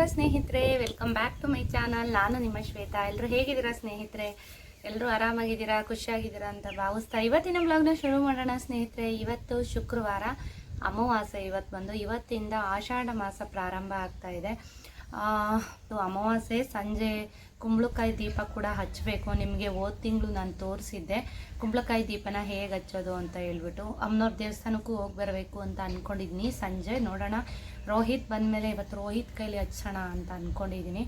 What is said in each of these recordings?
ನಮಸ್ಕಾರ ಸ್ನೇಹಿತರೆ welcome back to my channel ನಾನು ನಿಮ್ಮ ಶ್ವೇತಾ. ಎಲ್ಲರೂ ಹೇಗಿದ್ದೀರಾ ಸ್ನೇಹಿತರೆ? ಎಲ್ಲರೂ ಆರಾಮಾಗಿದ್ದೀರಾ? ಖುಷಿಯಾಗಿದ್ದೀರಾ ಅಂತ ಭಾವಿಸ್ತಾ ಇವತ್ತಿನ ಬ್ಲಾಗ್ನ ಶುರು ಮಾಡೋಣ ಸ್ನೇಹಿತರೆ. ಇವತ್ತು ಶುಕ್ರವಾರ, ಅಮಾವಾಸ್ಯೆ ಇವತ್ತು ಬಂದು ಇವತ್ತಿಂದ ಆಷಾಢ ಮಾಸ ಪ್ರಾರಂಭ ಆಗ್ತಾ ಇದೆ. ಅಮಾವಾಸ್ಯೆ ಸಂಜೆ ಕುಂಬಳಕಾಯಿ ದೀಪ ಕೂಡ ಹಚ್ಚಬೇಕು ನಿಮಗೆ ಹೋದ ತಿಂಗಳು ನಾನು ತೋರಿಸಿದ್ದೆ. ಕುಂಬಳಕಾಯಿ ದೀಪನ ಹೇಗೆ ಹಚ್ಚೋದು ಅಂತ ಹೇಳ್ಬಿಟ್ಟು. ಅಮ್ಮನವ್ರ ದೇವಸ್ಥಾನಕ್ಕೂ ಹೋಗಿ ಬರಬೇಕು ಅಂತ ಅಂದ್ಕೊಂಡಿದ್ದೀನಿ ಸಂಜೆ ನೋಡೋಣ. ರೋಹಿತ್ ಬಂದಮೇಲೆ ಇವತ್ತು ರೋಹಿತ್ ಕೈಲಿ ಹಚ್ಚೋಣ ಅಂತ ಅಂದ್ಕೊಂಡಿದ್ದೀನಿ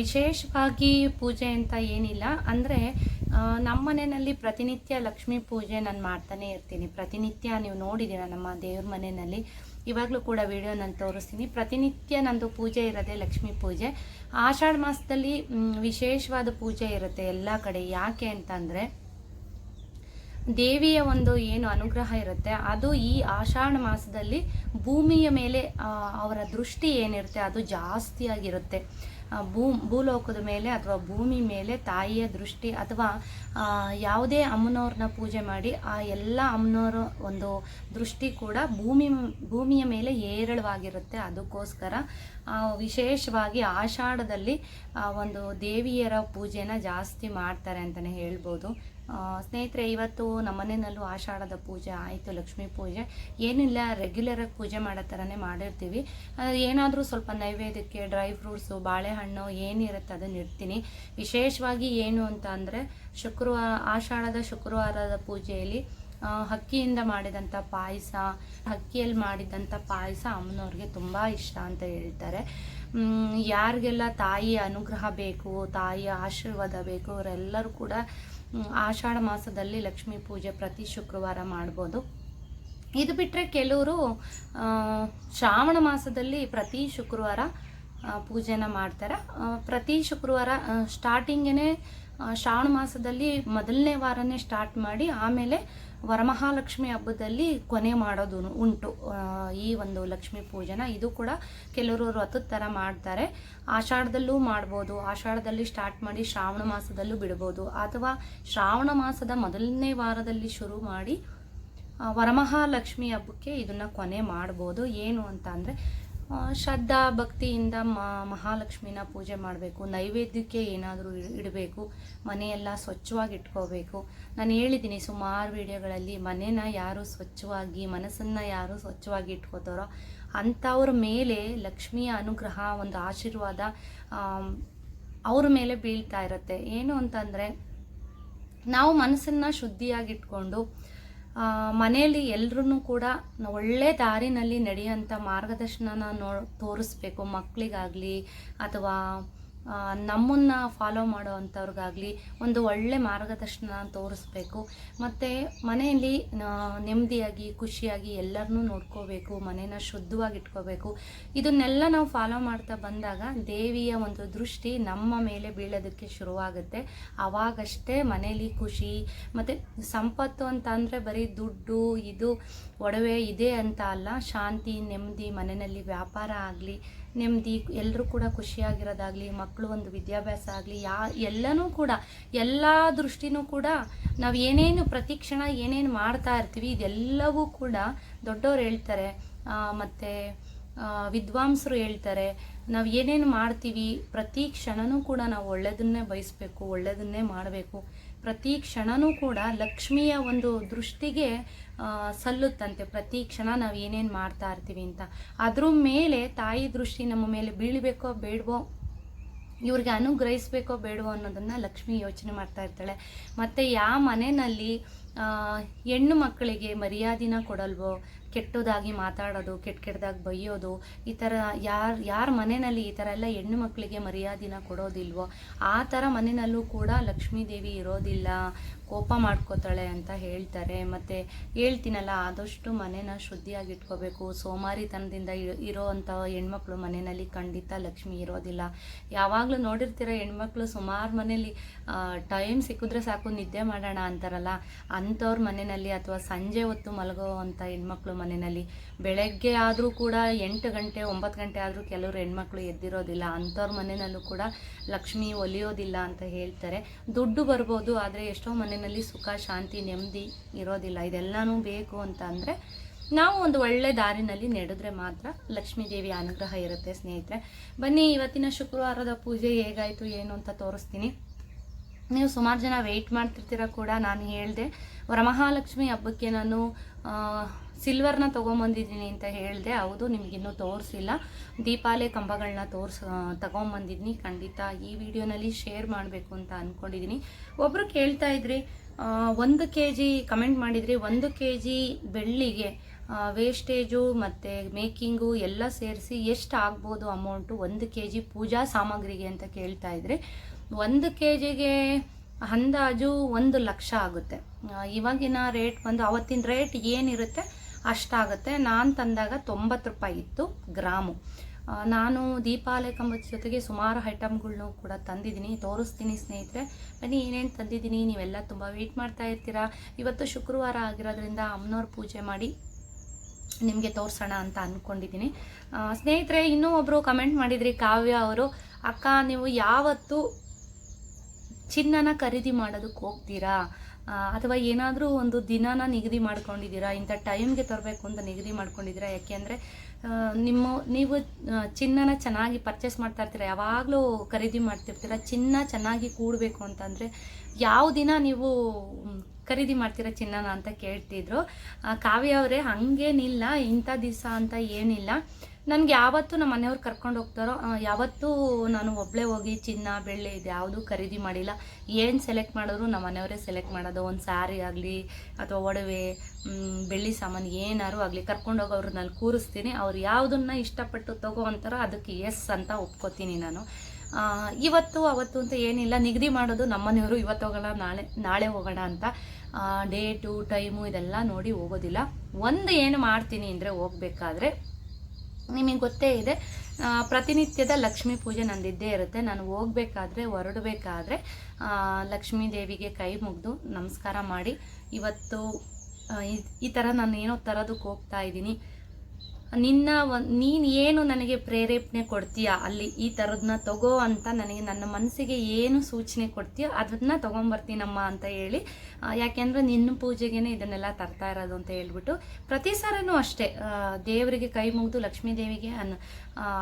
ವಿಶೇಷವಾಗಿ ಪೂಜೆ ಅಂತ ಏನಿಲ್ಲ. ಅಂದರೆ ನಮ್ಮ ಮನೆಯಲ್ಲಿ ಪ್ರತಿನಿತ್ಯ ಲಕ್ಷ್ಮೀ ಪೂಜೆ ನಾನು ಮಾಡ್ತಾನೆ ಇರ್ತೀನಿ. ಪ್ರತಿನಿತ್ಯ ನೀವು ನೋಡಿದ್ದೀರ ನಮ್ಮ ದೇವ್ರ ಮನೆಯಲ್ಲಿ? ಇವಾಗಲೂ ಕೂಡ ವಿಡಿಯೋ ನಾನು ತೋರಿಸ್ತೀನಿ. ಪ್ರತಿನಿತ್ಯ ನಂದು ಪೂಜೆ ಇರೋದೇ ಲಕ್ಷ್ಮೀ ಪೂಜೆ. ಆಷಾಢ ಮಾಸದಲ್ಲಿ ವಿಶೇಷವಾದ ಪೂಜೆ ಇರುತ್ತೆ ಎಲ್ಲ ಕಡೆ. ಯಾಕೆ ಅಂತಂದರೆ ದೇವಿಯ ಒಂದು ಏನು ಅನುಗ್ರಹ ಇರುತ್ತೆ ಅದು ಈ ಆಷಾಢ ಮಾಸದಲ್ಲಿ ಭೂಮಿಯ ಮೇಲೆ ಅವರ ದೃಷ್ಟಿ ಏನಿರುತ್ತೆ ಅದು ಜಾಸ್ತಿಯಾಗಿರುತ್ತೆ. ಭೂ ಭೂಲೋಕದ ಮೇಲೆ ಅಥವಾ ಭೂಮಿ ಮೇಲೆ ತಾಯಿಯ ದೃಷ್ಟಿ ಅಥವಾ ಯಾವುದೇ ಅಮ್ಮನವ್ರನ್ನ ಪೂಜೆ ಮಾಡಿ ಆ ಎಲ್ಲ ಅಮ್ಮನವರ ಒಂದು ದೃಷ್ಟಿ ಕೂಡ ಭೂಮಿ ಭೂಮಿಯ ಮೇಲೆ ಏರಳವಾಗಿರುತ್ತೆ ಅದಕ್ಕೋಸ್ಕರ ಆ, ವಿಶೇಷವಾಗಿ ಆಷಾಢದಲ್ಲಿ ಒಂದು ದೇವಿಯರ ಪೂಜೆನ ಜಾಸ್ತಿ ಮಾಡ್ತಾರೆ ಅಂತಲೇ ಹೇಳ್ಬೋದು. ಸ್ನೇಹಿತರೆ, ಇವತ್ತು ನಮ್ಮ ಮನೆಯಲ್ಲೂ ಆಷಾಢದ ಪೂಜೆ ಆಯಿತು, ಲಕ್ಷ್ಮೀ ಪೂಜೆ. ಏನಿಲ್ಲ ರೆಗ್ಯುಲರಾಗಿ ಪೂಜೆ ಮಾಡೋ ಥರನೇ ಮಾಡಿರ್ತೀವಿ. ಏನಾದರೂ ಸ್ವಲ್ಪ ನೈವೇದ್ಯಕ್ಕೆ ಡ್ರೈ ಫ್ರೂಟ್ಸು ಬಾಳೆಹಣ್ಣು ಏನಿರುತ್ತೆ ಅದನ್ನು ಇಡ್ತೀನಿ. ವಿಶೇಷವಾಗಿ ಏನು ಅಂತ ಅಂದರೆ ಶುಕ್ರವಾರ ಆಷಾಢದ ಶುಕ್ರವಾರದ ಪೂಜೆಯಲ್ಲಿ ಹಕ್ಕಿಯಿಂದ ಮಾಡಿದಂಥ ಪಾಯಸ, ಹಕ್ಕಿಯಲ್ಲಿ ಮಾಡಿದಂಥ ಪಾಯಸ ಅಮ್ಮನವ್ರಿಗೆ ತುಂಬ ಇಷ್ಟ ಅಂತ ಹೇಳ್ತಾರೆ. ಯಾರಿಗೆಲ್ಲ ತಾಯಿಯ ಅನುಗ್ರಹ ಬೇಕು, ತಾಯಿಯ ಆಶೀರ್ವಾದ ಬೇಕು, ಅವರೆಲ್ಲರೂ ಕೂಡ ಆಷಾಢ ಮಾಸದಲ್ಲಿ ಲಕ್ಷ್ಮೀ ಪೂಜೆ ಪ್ರತಿ ಶುಕ್ರವಾರ ಮಾಡ್ಬೋದು. ಇದು ಬಿಟ್ಟರೆ ಕೆಲವರು ಶ್ರಾವಣ ಮಾಸದಲ್ಲಿ ಪ್ರತಿ ಶುಕ್ರವಾರ ಪೂಜೆನ ಮಾಡ್ತಾರೆ. ಪ್ರತಿ ಶುಕ್ರವಾರ ಸ್ಟಾರ್ಟಿಂಗೇ ಶ್ರಾವಣ ಮಾಸದಲ್ಲಿ ಮೊದಲನೇ ವಾರನೇ ಸ್ಟಾರ್ಟ್ ಮಾಡಿ ಆಮೇಲೆ ವರಮಹಾಲಕ್ಷ್ಮಿ ಹಬ್ಬದಲ್ಲಿ ಕೊನೆ ಮಾಡೋದು ಉಂಟು. ಈ ಒಂದು ಲಕ್ಷ್ಮೀ ಪೂಜೆನ. ಇದು ಕೂಡ ಕೆಲವರು ವ್ರತದ ಥರ ಮಾಡ್ತಾರೆ. ಆಷಾಢದಲ್ಲೂ ಮಾಡ್ಬೋದು. ಆಷಾಢದಲ್ಲಿ ಸ್ಟಾರ್ಟ್ ಮಾಡಿ ಶ್ರಾವಣ ಮಾಸದಲ್ಲೂ ಬಿಡ್ಬೋದು. ಅಥವಾ ಶ್ರಾವಣ ಮಾಸದ ಮೊದಲನೇ ವಾರದಲ್ಲಿ ಶುರು ಮಾಡಿ ವರಮಹಾಲಕ್ಷ್ಮಿ ಹಬ್ಬಕ್ಕೆ ಇದನ್ನು ಕೊನೆ ಮಾಡ್ಬೋದು. ಏನು ಅಂತ ಅಂದರೆ ಶ್ರದ್ಧಾ ಭಕ್ತಿಯಿಂದ ಮ, ಮಹಾಲಕ್ಷ್ಮಿನ ಪೂಜೆ ಮಾಡಬೇಕು. ನೈವೇದ್ಯಕ್ಕೆ ಏನಾದರೂ ಇಡಬೇಕು. ಮನೆಯೆಲ್ಲ ಸ್ವಚ್ಛವಾಗಿ ಇಟ್ಕೋಬೇಕು ನಾನು ಹೇಳಿದ್ದೀನಿ, ಸುಮಾರು ವಿಡಿಯೋಗಳಲ್ಲಿ ಮನೇನ ಯಾರು ಸ್ವಚ್ಛವಾಗಿ, ಮನಸ್ಸನ್ನು ಯಾರು ಸ್ವಚ್ಛವಾಗಿ ಇಟ್ಕೋತಾರೋ ಅಂಥವ್ರ ಮೇಲೆ ಲಕ್ಷ್ಮಿಯ ಅನುಗ್ರಹ, ಒಂದು ಆಶೀರ್ವಾದ ಅವ್ರ ಮೇಲೆ ಬೀಳ್ತಾ ಇರುತ್ತೆ. ಏನು ಅಂತಂದರೆ, ನಾವು ಮನಸ್ಸನ್ನು ಶುದ್ಧಿಯಾಗಿಟ್ಕೊಂಡು ಮನೆಯಲ್ಲಿ ಎಲ್ಲರೂ ಕೂಡ ಒಳ್ಳೆ ದಾರಿನಲ್ಲಿ ನಡೆಯುವಂಥ ಮಾರ್ಗದರ್ಶನನ ನೋ ತೋರಿಸ್ಬೇಕು ಮಕ್ಕಳಿಗಾಗಲಿ ಅಥವಾ ನಮ್ಮನ್ನು ಫಾಲೋ ಮಾಡೋ ಅಂಥವ್ರಿಗಾಗಲಿ ಒಂದು ಒಳ್ಳೆ ಮಾರ್ಗದರ್ಶನ ತೋರಿಸ್ಬೇಕು. ಮತ್ತು ಮನೆಯಲ್ಲಿ ನೆಮ್ಮದಿಯಾಗಿ, ಖುಷಿಯಾಗಿ ಎಲ್ಲರನ್ನೂ ನೋಡ್ಕೋಬೇಕು, ಮನೇನ ಶುದ್ಧವಾಗಿ ಇಟ್ಕೋಬೇಕು ಇದನ್ನೆಲ್ಲ ನಾವು ಫಾಲೋ ಮಾಡ್ತಾ ಬಂದಾಗ ದೇವಿಯ ಒಂದು ದೃಷ್ಟಿ ನಮ್ಮ ಮೇಲೆ ಬೀಳೋದಕ್ಕೆ ಶುರುವಾಗುತ್ತೆ. ಆವಾಗಷ್ಟೇ ಮನೇಲಿ ಖುಷಿ, ಮತ್ತು ಸಂಪತ್ತು ಅಂತ ಅಂದರೆ ಬರೀ ದುಡ್ಡು, ಇದು, ಒಡವೆ ಇದೆ ಅಂತ ಅಲ್ಲ, ಶಾಂತಿ, ನೆಮ್ಮದಿ, ಮನೆಯಲ್ಲಿ ವ್ಯಾಪಾರ ಆಗಲಿ ನೆಮ್ಮದಿ ಎಲ್ಲರೂ ಕೂಡ ಖುಷಿಯಾಗಿರೋದಾಗಲಿ ಮಕ್ಕಳು ಒಂದು ವಿದ್ಯಾಭ್ಯಾಸ ಆಗಲಿ, ಯಾ, ಎಲ್ಲನೂ ಕೂಡ, ಎಲ್ಲ ದೃಷ್ಟಿನೂ ಕೂಡ ನಾವು ಏನೇನು ಪ್ರತಿ ಕ್ಷಣ ಏನೇನು ಮಾಡ್ತಾ ಇರ್ತೀವಿ, ಇದೆಲ್ಲವೂ ಕೂಡ ದೊಡ್ಡವ್ರು ಹೇಳ್ತಾರೆ. ಮತ್ತು ಮತ್ತೆ ವಿದ್ವಾಂಸರು ಹೇಳ್ತಾರೆ. ನಾವು ಏನೇನು ಮಾಡ್ತೀವಿ, ಪ್ರತಿ ಕ್ಷಣನೂ ಕೂಡ ನಾವು ಒಳ್ಳೆಯದನ್ನೇ ಬಯಸಬೇಕು ಒಳ್ಳೆಯದನ್ನೇ ಮಾಡಬೇಕು. ಪ್ರತಿ ಕ್ಷಣನೂ ಕೂಡ ಲಕ್ಷ್ಮಿಯ ಒಂದು ದೃಷ್ಟಿಗೆ ಸಲ್ಲುತ್ತಂತೆ. ಪ್ರತಿ ಕ್ಷಣ ನಾವು ಏನೇನು ಮಾಡ್ತಾ ಇರ್ತೀವಿ ಅಂತ. ಅದ್ರ ಮೇಲೆ ತಾಯಿ ದೃಷ್ಟಿ ನಮ್ಮ ಮೇಲೆ ಬೀಳಬೇಕೋ ಬೇಡವೋ, ಇವ್ರಿಗೆ ಅನುಗ್ರಹಿಸ್ಬೇಕೋ ಬೇಡವೋ ಅನ್ನೋದನ್ನು ಲಕ್ಷ್ಮಿ ಯೋಚನೆ ಮಾಡ್ತಾ ಇರ್ತಾಳೆ. ಮತ್ತು ಯಾವ ಮನೆಯಲ್ಲಿ ಹೆಣ್ಣು ಮಕ್ಕಳಿಗೆ ಮರ್ಯಾದಿನ ಕೊಡಲ್ವೋ ಕೆಟ್ಟದಾಗಿ ಮಾತಾಡೋದು, ಕೆಟ್ಟ ಕೆಟ್ಟದಾಗಿ ಬೈಯೋದು, ಈ ಥರ ಯಾರು, ಯಾರ ಮನೆಯಲ್ಲಿ ಈ ಥರ ಎಲ್ಲ ಹೆಣ್ಣು ಮಕ್ಕಳಿಗೆ ಮರ್ಯಾದಿನ ಕೊಡೋದಿಲ್ವೋ, ಆ ಥರ ಮನೆಯಲ್ಲೂ ಕೂಡ ಲಕ್ಷ್ಮೀ ದೇವಿ ಇರೋದಿಲ್ಲ. ಕೋಪ ಮಾಡ್ಕೋತಾಳೆ ಅಂತ ಹೇಳ್ತಾರೆ. ಮತ್ತು ಹೇಳ್ತೀನಲ್ಲ, ಆದಷ್ಟು ಮನೇನ ಶುದ್ಧಿಯಾಗಿ ಇಟ್ಕೋಬೇಕು ಸೋಮಾರಿತನದಿಂದ ಇರೋ ಅಂಥ ಹೆಣ್ಮಕ್ಳು ಮನೆಯಲ್ಲಿ ಖಂಡಿತ ಲಕ್ಷ್ಮಿ ಇರೋದಿಲ್ಲ. ಯಾವಾಗಲೂ ನೋಡಿರ್ತೀರ ಹೆಣ್ಮಕ್ಳು ಸುಮಾರು ಮನೇಲಿ ಟೈಮ್ ಸಿಕ್ಕಿದ್ರೆ ಸಾಕು, ನಿದ್ದೆ ಮಾಡೋಣ ಅಂತಾರಲ್ಲ. ಅಂಥವ್ರ ಮನೆಯಲ್ಲಿ ಅಥವಾ ಸಂಜೆ ಹೊತ್ತು ಮಲಗೋ ಅಂಥ ಹೆಣ್ಮಕ್ಳು ಮನೆಯಲ್ಲಿ ಬೆಳಗ್ಗೆ ಆದರೂ ಕೂಡ ಎಂಟು ಗಂಟೆ, ಒಂಬತ್ತು ಗಂಟೆ ಆದರೂ ಕೆಲವರು ಹೆಣ್ಮಕ್ಳು ಎದ್ದಿರೋದಿಲ್ಲ. ಅಂಥವ್ರ ಮನೆಯಲ್ಲೂ ಕೂಡ ಲಕ್ಷ್ಮಿ ಒಲಿಯೋದಿಲ್ಲ ಅಂತ ಹೇಳ್ತಾರೆ. ದುಡ್ಡು ಬರ್ಬೋದು, ಆದರೆ ಎಷ್ಟೋ ಮನೆಯಲ್ಲಿ ಸುಖ, ಶಾಂತಿ, ನೆಮ್ಮದಿ ಇರೋದಿಲ್ಲ. ಇದೆಲ್ಲನೂ ಬೇಕು ಅಂತ ಅಂದರೆ ನಾವು ಒಂದು ಒಳ್ಳೆ ದಾರಿನಲ್ಲಿ ನಡೆದ್ರೆ ಮಾತ್ರ ಲಕ್ಷ್ಮೀ ದೇವಿ ಅನುಗ್ರಹ ಇರುತ್ತೆ ಸ್ನೇಹಿತರೆ. ಬನ್ನಿ, ಇವತ್ತಿನ ಶುಕ್ರವಾರದ ಪೂಜೆ ಹೇಗಾಯಿತು, ಏನು ಅಂತ ತೋರಿಸ್ತೀನಿ. ನೀವು ಸುಮಾರು ಜನ ವೆಯ್ಟ್ ಮಾಡ್ತಿರ್ತೀರ ಕೂಡ, ನಾನು ಹೇಳಿದೆ. ವರಮಹಾಲಕ್ಷ್ಮಿ ಹಬ್ಬಕ್ಕೆ ನಾನು ಸಿಲ್ವರ್ನ ತೊಗೊಂಬಂದಿದ್ದೀನಿ ಅಂತ ಹೇಳಿದೆ, ಹೌದು, ನಿಮಗಿನ್ನೂ ತೋರಿಸಿಲ್ಲ. ದೀಪಾಲೆ ಕಂಬಗಳನ್ನ ತೋರಿಸ್ ತೊಗೊಂಬಂದಿದ್ದೀನಿ ಖಂಡಿತ ಈ ವಿಡಿಯೋನಲ್ಲಿ ಶೇರ್ ಮಾಡಬೇಕು ಅಂತ ಅಂದ್ಕೊಂಡಿದ್ದೀನಿ ಒಬ್ಬರು ಕೇಳ್ತಾ ಇದ್ರಿ ಒಂದು ಕೆ ಜಿ ಕಮೆಂಟ್ ಮಾಡಿದ್ರಿ ಒಂದು ಕೆ ಜಿ ಬೆಳ್ಳಿಗೆ ವೇಸ್ಟೇಜು ಮತ್ತು ಮೇಕಿಂಗು ಎಲ್ಲ ಸೇರಿಸಿ ಎಷ್ಟು ಆಗ್ಬೋದು ಅಮೌಂಟು? ಒಂದು ಕೆ ಜಿ ಪೂಜಾ ಸಾಮಗ್ರಿಗೆ ಅಂತ ಕೇಳ್ತಾ ಇದ್ರಿ, ಒಂದು ಕೆ ಜಿಗೆ ಅಂದಾಜು ಒಂದು ಲಕ್ಷ ಆಗುತ್ತೆ. ಇವಾಗಿನ ರೇಟ್ ಬಂದು ಅವತ್ತಿನ ರೇಟ್ ಏನಿರುತ್ತೆ? ಅಷ್ಟಾಗುತ್ತೆ. ನಾನು ತಂದಾಗ ತೊಂಬತ್ತು ರೂಪಾಯಿ ಇತ್ತು ಗ್ರಾಮು. ನಾನು ದೀಪಾಲಯ ಕಂಬದ ಜೊತೆಗೆ ಸುಮಾರು ಐಟಮ್ಗಳ್ನು ಕೂಡ ತಂದಿದ್ದೀನಿ. ತೋರಿಸ್ತೀನಿ ಸ್ನೇಹಿತರೆ. ಬನ್ನಿ, ಏನೇನು ತಂದಿದ್ದೀನಿ? ನೀವೆಲ್ಲ ತುಂಬ ವೆಯ್ಟ್ ಮಾಡ್ತಾ ಇರ್ತೀರಾ? ಇವತ್ತು ಶುಕ್ರವಾರ ಆಗಿರೋದ್ರಿಂದ ಅಮ್ಮನವ್ರ ಪೂಜೆ ಮಾಡಿ ನಿಮಗೆ ತೋರಿಸೋಣ ಅಂತ ಅಂದ್ಕೊಂಡಿದ್ದೀನಿ ಸ್ನೇಹಿತರೆ, ಇನ್ನೂ ಒಬ್ಬರು ಕಮೆಂಟ್ ಮಾಡಿದ್ರಿ ಕಾವ್ಯ ಅವರು. ಅಕ್ಕ, ನೀವು ಯಾವತ್ತು ಚಿನ್ನನ ಖರೀದಿ ಮಾಡೋದಕ್ಕೆ ಹೋಗ್ತೀರಾ? ಅಥವಾ ಏನಾದರೂ ಒಂದು ದಿನಾನ ನಿಗದಿ ಮಾಡ್ಕೊಂಡಿದ್ದೀರಾ? ಇಂಥ ಟೈಮ್ಗೆ ತರಬೇಕು ಅಂತ ನಿಗದಿ ಮಾಡ್ಕೊಂಡಿದ್ದೀರಾ? ಯಾಕೆಂದರೆ ನಿಮ್ಮ, ನೀವು ಚಿನ್ನನ ಚೆನ್ನಾಗಿ ಪರ್ಚೇಸ್ ಮಾಡ್ತಾ ಇರ್ತೀರ? ಯಾವಾಗಲೂ ಖರೀದಿ ಮಾಡ್ತಿರ್ತೀರ? ಚಿನ್ನ ಚೆನ್ನಾಗಿ ಕೂಡಬೇಕು ಅಂತಂದರೆ ಯಾವ ದಿನ ನೀವು ಖರೀದಿ ಮಾಡ್ತೀರಾ ಚಿನ್ನನ ಅಂತ ಕೇಳ್ತಿದ್ರು. ಕಾವ್ಯ ಅವರೇ, ಹಂಗೇನಿಲ್ಲ, ಇಂಥ ದಿವಸ ಅಂತ ಏನಿಲ್ಲ. ನನಗೆ ಯಾವತ್ತು ನಮ್ಮ ಮನೆಯವ್ರು ಕರ್ಕೊಂಡು ಹೋಗ್ತಾರೋ ಯಾವತ್ತೂ ನಾನು ಒಬ್ಬಳೇ ಹೋಗಿ ಚಿನ್ನ, ಬೆಳ್ಳಿ ಇದು ಯಾವುದೂ ಖರೀದಿ ಮಾಡಿಲ್ಲ. ಏನು ಸೆಲೆಕ್ಟ್ ಮಾಡಿದ್ರು ನಮ್ಮ ಮನೆಯವರೇ ಸೆಲೆಕ್ಟ್ ಮಾಡೋದು. ಒಂದು ಸ್ಯಾರಿ ಆಗಲಿ ಅಥವಾ ಒಡವೆ ಬೆಳ್ಳಿ ಸಾಮಾನು ಏನಾರು ಆಗಲಿ ಕರ್ಕೊಂಡು ಹೋಗೋರು ಅಲ್ಲಿ ಕೂರಿಸ್ತೀನಿ. ಅವ್ರು ಯಾವುದನ್ನ ಇಷ್ಟಪಟ್ಟು ತಗೋ ಅಂತಾರ ಅದಕ್ಕೆ ಎಸ್ ಅಂತ ಒಪ್ಕೋತೀನಿ ನಾನು. ಇವತ್ತು, ಅವತ್ತು ಅಂತ ಏನಿಲ್ಲ. ನಿಗದಿ ಮಾಡೋದು ನಮ್ಮನೆಯವರು ಇವತ್ತು ಹೋಗೋಣ ನಾಳೆ ನಾಳೆ ಹೋಗೋಣ ಅಂತ. ಡೇಟು ಟೈಮು ಇದೆಲ್ಲ ನೋಡಿ ಹೋಗೋದಿಲ್ಲ. ಒಂದು ಏನು ಮಾಡ್ತೀನಿ ಅಂದರೆ ಹೋಗ್ಬೇಕಾದ್ರೆ ನಿಮಗೆ ಗೊತ್ತೇ ಇದೆ. ಪ್ರತಿನಿತ್ಯದ ಲಕ್ಷ್ಮೀ ಪೂಜೆ ನಂದಿದ್ದೇ ಇರುತ್ತೆ. ನಾನು ಹೋಗ್ಬೇಕಾದ್ರೆ, ಹೊರಡಬೇಕಾದ್ರೆ ಲಕ್ಷ್ಮೀ ದೇವಿಗೆ ಕೈ ಮುಗಿದು ನಮಸ್ಕಾರ ಮಾಡಿ ಇವತ್ತು ಈ- ಥರ ನಾನು ಏನೋ ತರೋದಕ್ಕೆ ಹೋಗ್ತಾ ಇದ್ದೀನಿ. ನಿನ್ನ ನೀನು ಏನು ನನಗೆ ಪ್ರೇರೇಪಣೆ ಕೊಡ್ತೀಯಾ? ಅಲ್ಲಿ ಈ ಥರದನ್ನ ತಗೋ ಅಂತ ನನಗೆ ನನ್ನ ಮನಸ್ಸಿಗೆ ಏನು ಸೂಚನೆ ಕೊಡ್ತೀಯೋ ಅದನ್ನ ತೊಗೊಂಬರ್ತೀನಮ್ಮ ಅಂತ ಹೇಳಿ. ಯಾಕೆಂದರೆ ನಿನ್ನ ಪೂಜೆಗೇನೆ ಇದನ್ನೆಲ್ಲ ತರ್ತಾ ಇರೋದು ಅಂತ ಹೇಳ್ಬಿಟ್ಟು ಪ್ರತಿ ಸಾರನೂ ಅಷ್ಟೇ ದೇವರಿಗೆ ಕೈ ಮುಗಿದು ಲಕ್ಷ್ಮೀ ದೇವಿಗೆ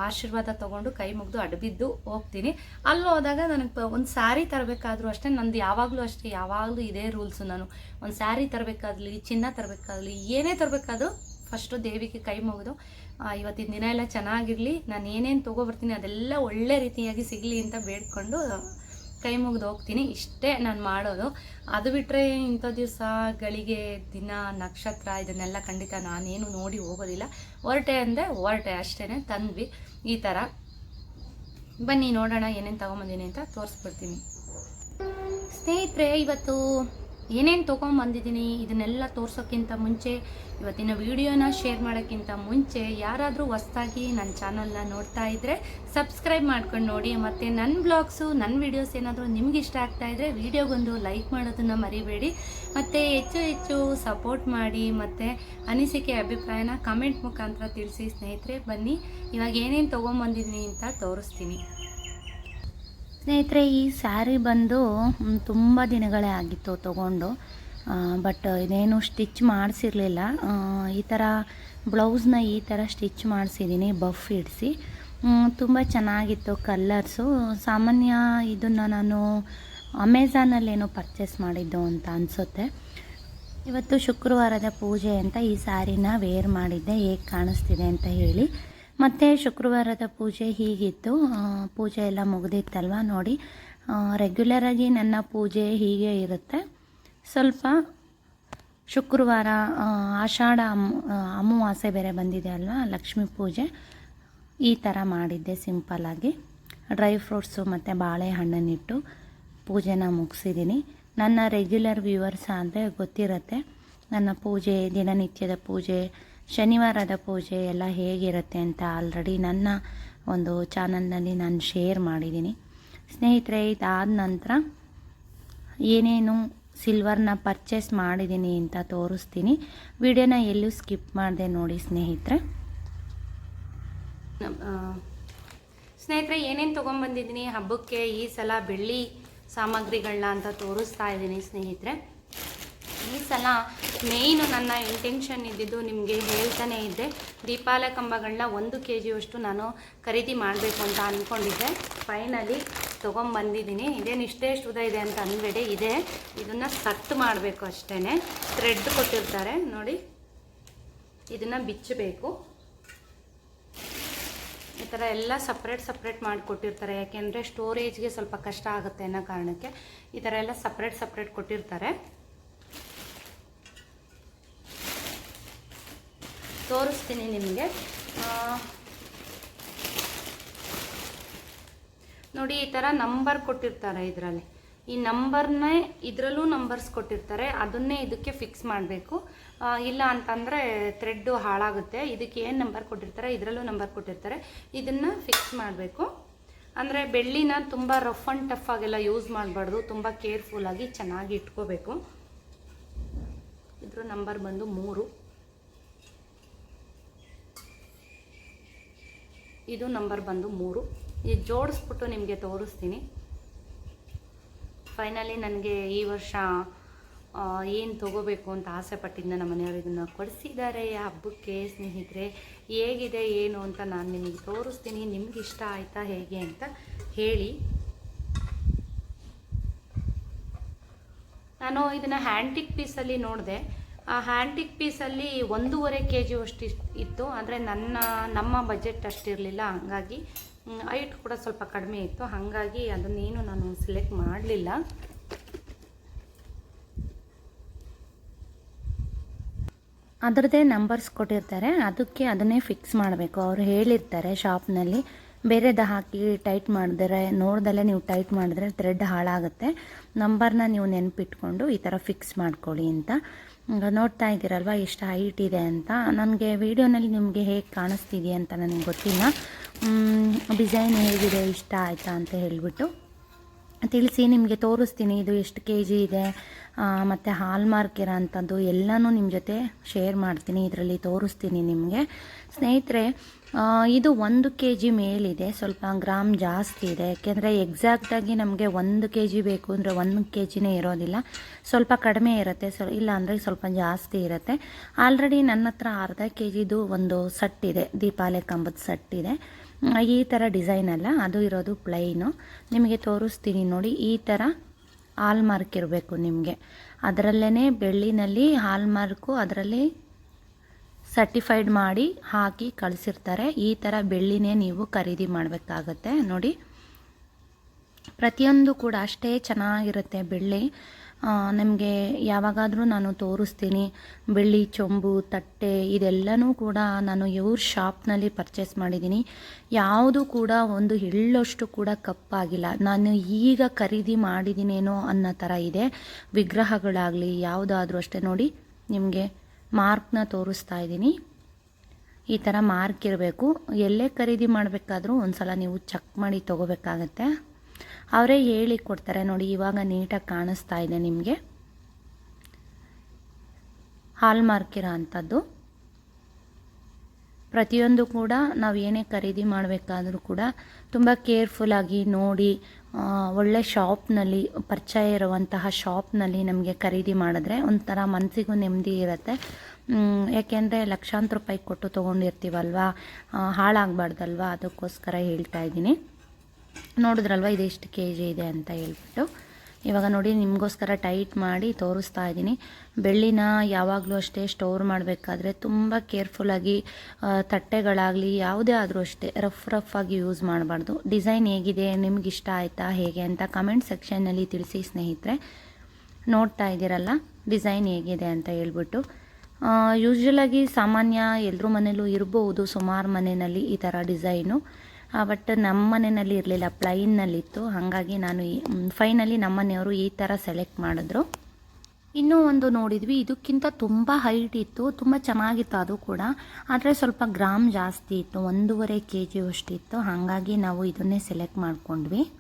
ಆಶೀರ್ವಾದ ತಗೊಂಡು ಕೈ ಮುಗಿದು ಅಡಬಿದ್ದು ಹೋಗ್ತೀನಿ. ಅಲ್ಲಿ ಹೋದಾಗ ನನಗೆ ಒಂದು ಸ್ಯಾರಿ ತರಬೇಕಾದ್ರೂ ಅಷ್ಟೇ, ನಂದು ಯಾವಾಗಲೂ ಅಷ್ಟೇ, ಯಾವಾಗಲೂ ಇದೇ ರೂಲ್ಸು ನಾನು. ಒಂದು ಸ್ಯಾರಿ ತರಬೇಕಾಗ್ಲಿ ಚಿನ್ನ ತರಬೇಕಾಗ್ಲಿ ಏನೇ ತರಬೇಕಾದ್ರೂ ಫಸ್ಟು ದೇವಿಗೆ ಕೈ ಮುಗಿದು ಇವತ್ತಿನ ದಿನ ಎಲ್ಲ ಚೆನ್ನಾಗಿರಲಿ, ನಾನು ಏನೇನು ತೊಗೊಬರ್ತೀನಿ ಅದೆಲ್ಲ ಒಳ್ಳೆ ರೀತಿಯಾಗಿ ಸಿಗಲಿ ಅಂತ ಬೇಡ್ಕೊಂಡು ಕೈ ಮುಗಿದು ಹೋಗ್ತೀನಿ, ಇಷ್ಟೇ ನಾನು ಮಾಡೋದು. ಅದು ಬಿಟ್ಟರೆ ಇಂಥ ದಿವಸ ಗಳಿಗೆ ದಿನ, ನಕ್ಷತ್ರ ಇದನ್ನೆಲ್ಲ ಖಂಡಿತ ನಾನೇನು ನೋಡಿ ಹೋಗೋದಿಲ್ಲ. ಹೊರಟೆ ಅಂದರೆ ಹೊರಟೆ ಅಷ್ಟೇ ತಂದ್ವಿ, ಈ ಥರ ಬನ್ನಿ ನೋಡೋಣ ಏನೇನು ತೊಗೊಂಬಂದಿನಿ ಅಂತ ತೋರಿಸ್ಬಿಡ್ತೀನಿ. ಸ್ನೇಹಿತರೆ, ಇವತ್ತು ಏನೇನು ತೊಗೊಂಬಂದಿದ್ದೀನಿ, ಇದನ್ನೆಲ್ಲ ತೋರ್ಸೋಕ್ಕಿಂತ ಮುಂಚೆ, ಇವತ್ತಿನ ವಿಡಿಯೋನ ಶೇರ್ ಮಾಡೋಕ್ಕಿಂತ ಮುಂಚೆ, ಯಾರಾದರೂ ಹೊಸ್ದಾಗಿ ನನ್ನ ಚಾನಲ್ನ ನೋಡ್ತಾ ಇದ್ದರೆ ಸಬ್ಸ್ಕ್ರೈಬ್ ಮಾಡ್ಕೊಂಡು ನೋಡಿ. ಮತ್ತು ನನ್ನ ಬ್ಲಾಗ್ಸು ನನ್ನ ವೀಡಿಯೋಸ್ ಏನಾದರೂ ನಿಮ್ಗೆ ಇಷ್ಟ ಆಗ್ತಾ ಇದ್ದರೆ ವಿಡಿಯೋಗೊಂದು ಲೈಕ್ ಮಾಡೋದನ್ನು ಮರಿಬೇಡಿ. ಮತ್ತು ಹೆಚ್ಚು ಹೆಚ್ಚು ಸಪೋರ್ಟ್ ಮಾಡಿ, ಮತ್ತು ಅನಿಸಿಕೆ, ಅಭಿಪ್ರಾಯನ ಕಮೆಂಟ್ ಮುಖಾಂತರ ತಿಳಿಸಿ ಸ್ನೇಹಿತರೆ, ಬನ್ನಿ. ಇವಾಗ ಏನೇನು ತೊಗೊಂಬಂದಿದ್ದೀನಿ ಅಂತ ತೋರಿಸ್ತೀನಿ. ಸ್ನೇಹಿತರೆ, ಈ ಸ್ಯಾರಿ ಬಂದು ತುಂಬ ದಿನಗಳೇ ಆಗಿತ್ತು ತೊಗೊಂಡು. ಬಟ್ ಇದೇನು ಸ್ಟಿಚ್ ಮಾಡಿಸಿರಲಿಲ್ಲ. ಈ ಥರ ಬ್ಲೌಸ್ನ ಈ ಥರ ಸ್ಟಿಚ್ ಮಾಡಿಸಿದ್ದೀನಿ ಬಫ್ ಇಡಿಸಿ. ತುಂಬ ಚೆನ್ನಾಗಿತ್ತು ಕಲ್ಲರ್ಸು. ಸಾಮಾನ್ಯ ಇದನ್ನು ನಾನು ಅಮೆಝಾನಲ್ಲೇನೋ ಪರ್ಚೇಸ್ ಮಾಡಿದ್ದು ಅಂತ ಅನಿಸುತ್ತೆ. ಇವತ್ತು ಶುಕ್ರವಾರದ ಪೂಜೆ ಅಂತ ಈ ಸ್ಯಾರಿನ ವೇರ್ ಮಾಡಿದ್ದೆ, ಹೇಗೆ ಕಾಣಿಸ್ತಿದೆ ಅಂತ ಹೇಳಿ. ಮತ್ತು ಶುಕ್ರವಾರದ ಪೂಜೆ ಹೀಗಿತ್ತು. ಪೂಜೆ ಎಲ್ಲ ಮುಗಿದಿತ್ತಲ್ವ ನೋಡಿ. ರೆಗ್ಯುಲರಾಗಿ ನನ್ನ ಪೂಜೆ ಹೀಗೆ ಇರುತ್ತೆ. ಸ್ವಲ್ಪ ಶುಕ್ರವಾರ ಆಷಾಢ ಅಮ್ ಅಮಾವಾಸ್ಯೆ ಬೇರೆ ಬಂದಿದೆ ಅಲ್ವಾ, ಲಕ್ಷ್ಮೀ ಪೂಜೆ. ಈ ಥರ ಮಾಡಿದ್ದೆ ಸಿಂಪಲ್ಲಾಗಿ ಡ್ರೈ ಫ್ರೂಟ್ಸು ಮತ್ತು ಬಾಳೆಹಣ್ಣನ್ನಿಟ್ಟು ಪೂಜೆನ ಮುಗಿಸಿದ್ದೀನಿ ನನ್ನ ರೆಗ್ಯುಲರ್ ವ್ಯೂವರ್ಸ್ ಅಂದರೆ ಗೊತ್ತಿರುತ್ತೆ. ನನ್ನ ಪೂಜೆ, ದಿನನಿತ್ಯದ ಪೂಜೆ ಶನಿವಾರದ ಪೂಜೆ ಎಲ್ಲ ಹೇಗಿರುತ್ತೆ ಅಂತ ಆಲ್ರೆಡಿ ನನ್ನ ಒಂದು ಚಾನಲ್ನಲ್ಲಿ ನಾನು ಶೇರ್ ಮಾಡಿದ್ದೀನಿ. ಸ್ನೇಹಿತರೆ, ಇದಾದ ನಂತರ ಏನೇನು ಸಿಲ್ವರ್ನ ಪರ್ಚೇಸ್ ಮಾಡಿದ್ದೀನಿ ಅಂತ ತೋರಿಸ್ತೀನಿ. ವಿಡಿಯೋನ ಎಲ್ಲೂ ಸ್ಕಿಪ್ ಮಾಡಿದೆ ನೋಡಿ ಸ್ನೇಹಿತರೆ. ಸ್ನೇಹಿತರೆ, ಏನೇನು ತೊಗೊಂಬಂದಿದ್ದೀನಿ? ಹಬ್ಬಕ್ಕೆ ಈ ಸಲ ಬೆಳ್ಳಿ ಸಾಮಗ್ರಿಗಳನ್ನ ಅಂತ ತೋರಿಸ್ತಾ ಇದ್ದೀನಿ ಸ್ನೇಹಿತರೆ. ಈ ಸಲ ಮೇಯ್ನು ನನ್ನ ಇಂಟೆನ್ಷನ್ ಇದ್ದಿದ್ದು ನಿಮಗೆ ಹೇಳ್ತಾನೆ ಇದ್ದೆ. ದೀಪಾಲ ಕಂಬಗಳನ್ನ ಒಂದು ಕೆ ಜಿಯಷ್ಟು ನಾನು ಖರೀದಿ ಮಾಡಬೇಕು ಅಂತ ಅಂದ್ಕೊಂಡಿದ್ದೆ ಫೈನಲಿ ತೊಗೊಂಬಂದಿದ್ದೀನಿ. ಇದೇನು ಇಷ್ಟೇ ಉದ ಇದೆ ಅಂತ ಅನ್ಬೇಡಿ. ಇದೆ. ಇದನ್ನು ಕಟ್ ಮಾಡಬೇಕು ಅಷ್ಟೇ ಥ್ರೆಡ್ ಕೊಟ್ಟಿರ್ತಾರೆ. ನೋಡಿ. ಇದನ್ನು ಬಿಚ್ಚಬೇಕು. ಈ ಥರ ಎಲ್ಲ ಸಪ್ರೇಟ್ ಸಪ್ರೇಟ್ ಮಾಡಿಕೊಟ್ಟಿರ್ತಾರೆ. ಯಾಕೆಂದರೆ ಸ್ಟೋರೇಜ್ಗೆ ಸ್ವಲ್ಪ ಕಷ್ಟ ಆಗುತ್ತೆ ಅನ್ನೋ ಕಾರಣಕ್ಕೆ ಈ ಥರ ಎಲ್ಲ ಸಪ್ರೇಟ್ ಸಪ್ರೇಟ್ ಕೊಟ್ಟಿರ್ತಾರೆ. ತೋರಿಸ್ತೀನಿ ನಿಮಗೆ. ನೋಡಿ, ಈ ಥರ ನಂಬರ್ ಕೊಟ್ಟಿರ್ತಾರೆ ಇದರಲ್ಲಿ. ಈ ನಂಬರ್ನೇ ಇದರಲ್ಲೂ ನಂಬರ್ಸ್ ಕೊಟ್ಟಿರ್ತಾರೆ. ಅದನ್ನೇ ಇದಕ್ಕೆ ಫಿಕ್ಸ್ ಮಾಡಬೇಕು. ಇಲ್ಲ ಅಂತಂದರೆ ಥ್ರೆಡ್ಡು ಹಾಳಾಗುತ್ತೆ. ಇದಕ್ಕೆ ಏನು ನಂಬರ್ ಕೊಟ್ಟಿರ್ತಾರೆ? ಇದರಲ್ಲೂ ನಂಬರ್ ಕೊಟ್ಟಿರ್ತಾರೆ. ಇದನ್ನು ಫಿಕ್ಸ್ ಮಾಡಬೇಕು. ಅಂದರೆ ಬೆಳ್ಳಿನ ತುಂಬ ರಫ್ ಆ್ಯಂಡ್ ಟಫ್ ಆಗೆಲ್ಲ ಯೂಸ್ ಮಾಡಬಾರ್ದು. ತುಂಬ ಕೇರ್ಫುಲ್ಲಾಗಿ ಚೆನ್ನಾಗಿ ಇಟ್ಕೋಬೇಕು. ಇದ್ರ ನಂಬರ್ ಬಂದು ಮೂರು. ಇದು ನಂಬರ್ ಬಂದು ಮೂರು. ಈ ಜೋಡಿಸ್ಬಿಟ್ಟು ನಿಮಗೆ ತೋರಿಸ್ತೀನಿ. ಫೈನಲಿ ನನಗೆ ಈ ವರ್ಷ ಏನು ತೊಗೋಬೇಕು ಅಂತ ಆಸೆ ಪಟ್ಟಿದ್ದ ನಮ್ಮ ಮನೆಯವರು ಇದನ್ನು ಕೊಡಿಸಿದ್ದಾರೆ ಹಬ್ಬಕ್ಕೆ ಸ್ನೇಹಿತರೆ, ಹೇಗಿದೆ, ಏನು ಅಂತ ನಾನು ನಿಮಗೆ ತೋರಿಸ್ತೀನಿ. ನಿಮ್ಗೆ ಇಷ್ಟ ಆಯಿತಾ, ಹೇಗೆ ಅಂತ ಹೇಳಿ. ನಾನು ಇದನ್ನು ಹ್ಯಾಂಟಿಕ್ ಪೀಸಲ್ಲಿ ನೋಡಿದೆ. ಹ್ಯಾಂಟಿಕ್ ಪೀಸಲ್ಲಿ ಒಂದೂವರೆ ಕೆ ಜಿ ಅಷ್ಟು ಇತ್ತು. ಅಂದರೆ ನನ್ನ, ನಮ್ಮ ಬಜೆಟ್ ಅಷ್ಟಿರಲಿಲ್ಲ. ಹಾಗಾಗಿ ಹೈಟ್ ಕೂಡ ಸ್ವಲ್ಪ ಕಡಿಮೆ ಇತ್ತು. ಹಾಗಾಗಿ ಅದನ್ನೇನು ನಾನು ಸೆಲೆಕ್ಟ್ ಮಾಡಲಿಲ್ಲ. ಅದರದ್ದೇ ನಂಬರ್ಸ್ ಕೊಟ್ಟಿರ್ತಾರೆ. ಅದಕ್ಕೆ ಅದನ್ನೇ ಫಿಕ್ಸ್ ಮಾಡಬೇಕು. ಅವರು ಹೇಳಿರ್ತಾರೆ ಶಾಪ್ನಲ್ಲಿ ಬೇರೆದ ಹಾಕಿ ಟೈಟ್ ಮಾಡಿದ್ರೆ, ನೋಡ್ದಲ್ಲೇ ನೀವು ಟೈಟ್ ಮಾಡಿದ್ರೆ ಥ್ರೆಡ್ ಹಾಳಾಗುತ್ತೆ. ನಂಬರ್ನ ನೀವು ನೆನಪಿಟ್ಕೊಂಡು ಈ ಥರ ಫಿಕ್ಸ್ ಮಾಡ್ಕೊಳ್ಳಿ ಅಂತ. ನೋಡ್ತಾ ಇದ್ದೀರಲ್ವ, ಎಷ್ಟು ಹೈಟ್ ಇದೆ ಅಂತ. ನನಗೆ ವಿಡಿಯೋನಲ್ಲಿ ನಿಮಗೆ ಹೇಗೆ ಕಾಣಿಸ್ತಿದೆ ಅಂತ ನನಗೆ ಗೊತ್ತಿಲ್ಲ. ಡಿಸೈನ್ ಹೇಗಿದೆ, ಇಷ್ಟ ಆಯಿತಾ ಅಂತ ಹೇಳಿಬಿಟ್ಟು. ತಿಳಿಸಿ, ನಿಮಗೆ ತೋರಿಸ್ತೀನಿ, ಇದು ಎಷ್ಟು ಕೆ ಜಿ ಇದೆ ಮತ್ತು ಹಾಲ್ಮಾರ್ಕ್ ಇರೋ ಅಂಥದ್ದು ಎಲ್ಲನೂ ನಿಮ್ಮ ಜೊತೆ ಶೇರ್ ಮಾಡ್ತೀನಿ, ಇದರಲ್ಲಿ ತೋರಿಸ್ತೀನಿ ನಿಮಗೆ. ಸ್ನೇಹಿತರೆ ಇದು ಒಂದು ಕೆ ಜಿ ಮೇಲಿದೆ. ಸ್ವಲ್ಪ ಗ್ರಾಮ್ ಜಾಸ್ತಿ ಇದೆ. ಯಾಕೆಂದರೆ ಎಕ್ಸಾಕ್ಟಾಗಿ ನಮಗೆ ಒಂದು ಕೆ ಜಿ ಬೇಕು ಅಂದರೆ ಒಂದು ಕೆ ಜಿನೇ ಇರೋದಿಲ್ಲ. ಸ್ವಲ್ಪ ಕಡಿಮೆ ಇರುತ್ತೆ. ಸೊ ಇಲ್ಲ ಅಂದರೆ ಸ್ವಲ್ಪ ಜಾಸ್ತಿ ಇರುತ್ತೆ. ಆಲ್ರೆಡಿ ನನ್ನ ಹತ್ರ ಅರ್ಧ ಕೆ ಜಿದು ಒಂದು ಸಟ್ ಇದೆ. ದೀಪಾಲೆ ಕಂಬದ ಸಟ್ ಇದೆ. ಈ ಥರ ಡಿಸೈನ್ ಅಲ್ಲ. ಅದು ಇರೋದು ಪ್ಲೈನು ನಿಮಗೆ ತೋರಿಸ್ತೀನಿ ನೋಡಿ. ಈ ಥರ ಹಾಲ್ ಮಾರ್ಕ್ ಇರಬೇಕು ನಿಮಗೆ. ಅದರಲ್ಲೇ ಬೆಳ್ಳಿನಲ್ಲಿ ಹಾಲ್ ಮಾರ್ಕು ಅದರಲ್ಲಿ ಸರ್ಟಿಫೈಡ್ ಮಾಡಿ ಹಾಕಿ ಕಳಿಸಿರ್ತಾರೆ. ಈ ಥರ ಬೆಳ್ಳಿನೇ ನೀವು ಖರೀದಿ ಮಾಡಬೇಕಾಗತ್ತೆ. ನೋಡಿ, ಪ್ರತಿಯೊಂದು ಕೂಡ ಅಷ್ಟೇ ಚೆನ್ನಾಗಿರುತ್ತೆ ಬೆಳ್ಳಿ. ನಮಗೆ ಯಾವಾಗಾದರೂ ನಾನು ತೋರಿಸ್ತೀನಿ. ಬೆಳ್ಳಿ, ಚೊಂಬು, ತಟ್ಟೆ ಇದೆಲ್ಲನೂ ಕೂಡ ನಾನು ಇವ್ರ ಶಾಪ್ನಲ್ಲಿ ಪರ್ಚೇಸ್ ಮಾಡಿದ್ದೀನಿ. ಯಾವುದು ಕೂಡ ಒಂದು ಎಳ್ಳಷ್ಟು ಕೂಡ ಕಪ್ಪಾಗಿಲ್ಲ. ನಾನು ಈಗ ಖರೀದಿ ಮಾಡಿದ್ದೀನೇನೋ ಅನ್ನೋ ಥರ ಇದೆ. ವಿಗ್ರಹಗಳಾಗಲಿ, ಯಾವುದಾದ್ರೂ ಅಷ್ಟೇ. ನೋಡಿ, ನಿಮಗೆ ಮಾರ್ಕ್ನ ತೋರಿಸ್ತಾ ಇದ್ದೀನಿ. ಈ ಥರ ಮಾರ್ಕ್ ಇರಬೇಕು. ಎಲ್ಲೇ ಖರೀದಿ ಮಾಡಬೇಕಾದ್ರೂ ಒಂದು ಸಲ ನೀವು ಚೆಕ್ ಮಾಡಿ ತೊಗೋಬೇಕಾಗತ್ತೆ. ಅವರೇ ಹೇಳಿ ಕೊಡ್ತಾರೆ ನೋಡಿ, ಇವಾಗ ನೀಟಾಗಿ ಕಾಣಿಸ್ತಾ ಇದೆ ನಿಮಗೆ. ಹಾಲ್ ಮಾರ್ಕ್ ಇರೋ ಅಂಥದ್ದು. ಪ್ರತಿಯೊಂದು ಕೂಡ ನಾವು ಏನೇ ಖರೀದಿ ಮಾಡಬೇಕಾದ್ರೂ ಕೂಡ ತುಂಬ ಕೇರ್ಫುಲ್ಲಾಗಿ ನೋಡಿ ಒಳ್ಳೆ ಶಾಪ್ನಲ್ಲಿ ಪರಿಚಯ ಇರುವಂತಹ ಶಾಪ್ನಲ್ಲಿ ನಮಗೆ ಖರೀದಿ ಮಾಡಿದ್ರೆ ಒಂಥರ ಮನಸ್ಸಿಗೂ ನೆಮ್ಮದಿ ಇರುತ್ತೆ. ಯಾಕೆಂದರೆ ಲಕ್ಷಾಂತರ ರೂಪಾಯಿ ಕೊಟ್ಟು ತೊಗೊಂಡಿರ್ತೀವಲ್ವಾ? ಹಾಳಾಗಬಾರ್ದಲ್ವ? ಅದಕ್ಕೋಸ್ಕರ ಹೇಳ್ತಾ ಇದ್ದೀನಿ. ನೋಡಿದ್ರಲ್ವ, ಇದೆಷ್ಟು ಕೆ ಜಿ ಇದೆ ಅಂತ ಹೇಳ್ಬಿಟ್ಟು. ಇವಾಗ ನೋಡಿ ನಿಮಗೋಸ್ಕರ ಟೈಟ್ ಮಾಡಿ ತೋರಿಸ್ತಾ ಇದ್ದೀನಿ. ಬೆಳ್ಳಿನ ಯಾವಾಗಲೂ ಅಷ್ಟೇ ಸ್ಟೋರ್ ಮಾಡಬೇಕಾದ್ರೆ ತುಂಬ ಕೇರ್ಫುಲ್ಲಾಗಿ ತಟ್ಟೆಗಳಾಗಲಿ ಯಾವುದೇ ಆದರೂ ಅಷ್ಟೇ ರಫ್ ರಫ್ ಆಗಿ ಯೂಸ್ ಮಾಡಬಾರ್ದು. ಡಿಸೈನ್ ಹೇಗಿದೆ ನಿಮ್ಗೆ ಇಷ್ಟ ಆಯಿತಾ, ಹೇಗೆ ಅಂತ ಕಮೆಂಟ್ ಸೆಕ್ಷನ್ನಲ್ಲಿ ತಿಳಿಸಿ ಸ್ನೇಹಿತರೆ. ನೋಡ್ತಾ ಇದ್ದೀರಲ್ಲ, ಡಿಸೈನ್ ಹೇಗಿದೆ ಅಂತ ಹೇಳ್ಬಿಟ್ಟು. ಯೂಶ್ವಲಾಗಿ ಸಾಮಾನ್ಯ ಎಲ್ಲರೂ ಮನೇಲೂ ಇರ್ಬೋದು, ಸುಮಾರು ಮನೆಯಲ್ಲಿ ಈ ಥರ ಡಿಸೈನು. ಬಟ್ ನಮ್ಮ ಮನೆಯಲ್ಲಿ ಇರಲಿಲ್ಲ ಪ್ಲೈನ್ನಲ್ಲಿತ್ತು ಹಾಗಾಗಿ ನಾನು ಫೈನಲಿ ನಮ್ಮ ಮನೆಯವರು ಈ ಥರ ಸೆಲೆಕ್ಟ್ ಮಾಡಿದ್ರು. ಇನ್ನೂ ಒಂದು ನೋಡಿದ್ವಿ, ಇದಕ್ಕಿಂತ ತುಂಬ ಹೈಟ್ ಇತ್ತು, ತುಂಬ ಚೆನ್ನಾಗಿತ್ತು ಅದು ಕೂಡ. ಆದರೆ ಸ್ವಲ್ಪ ಗ್ರಾಮ್ ಜಾಸ್ತಿ ಇತ್ತು, ಒಂದೂವರೆ ಕೆ ಜಿ ಅಷ್ಟಿತ್ತು. ಹಾಗಾಗಿ ನಾವು ಇದನ್ನೇ ಸೆಲೆಕ್ಟ್ ಮಾಡ್ಕೊಂಡ್ವಿ.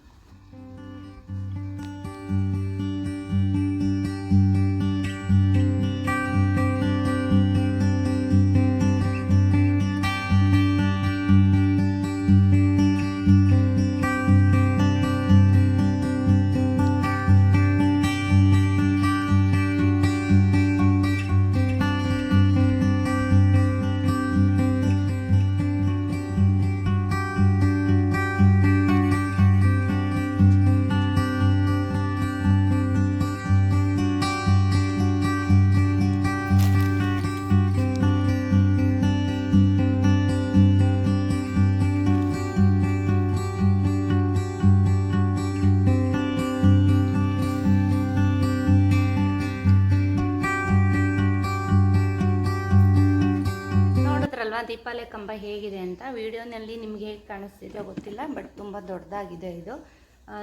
ದೀಪಾಲೆ ಕಂಬ ಹೇಗಿದೆ ಅಂತ ವಿಡಿಯೋನಲ್ಲಿ ನಿಮ್ಗೆ ಹೇಗೆ ಕಾಣಿಸ್ತಿದೆ ಗೊತ್ತಿಲ್ಲ, ಬಟ್ ತುಂಬ ದೊಡ್ಡದಾಗಿದೆ ಇದು.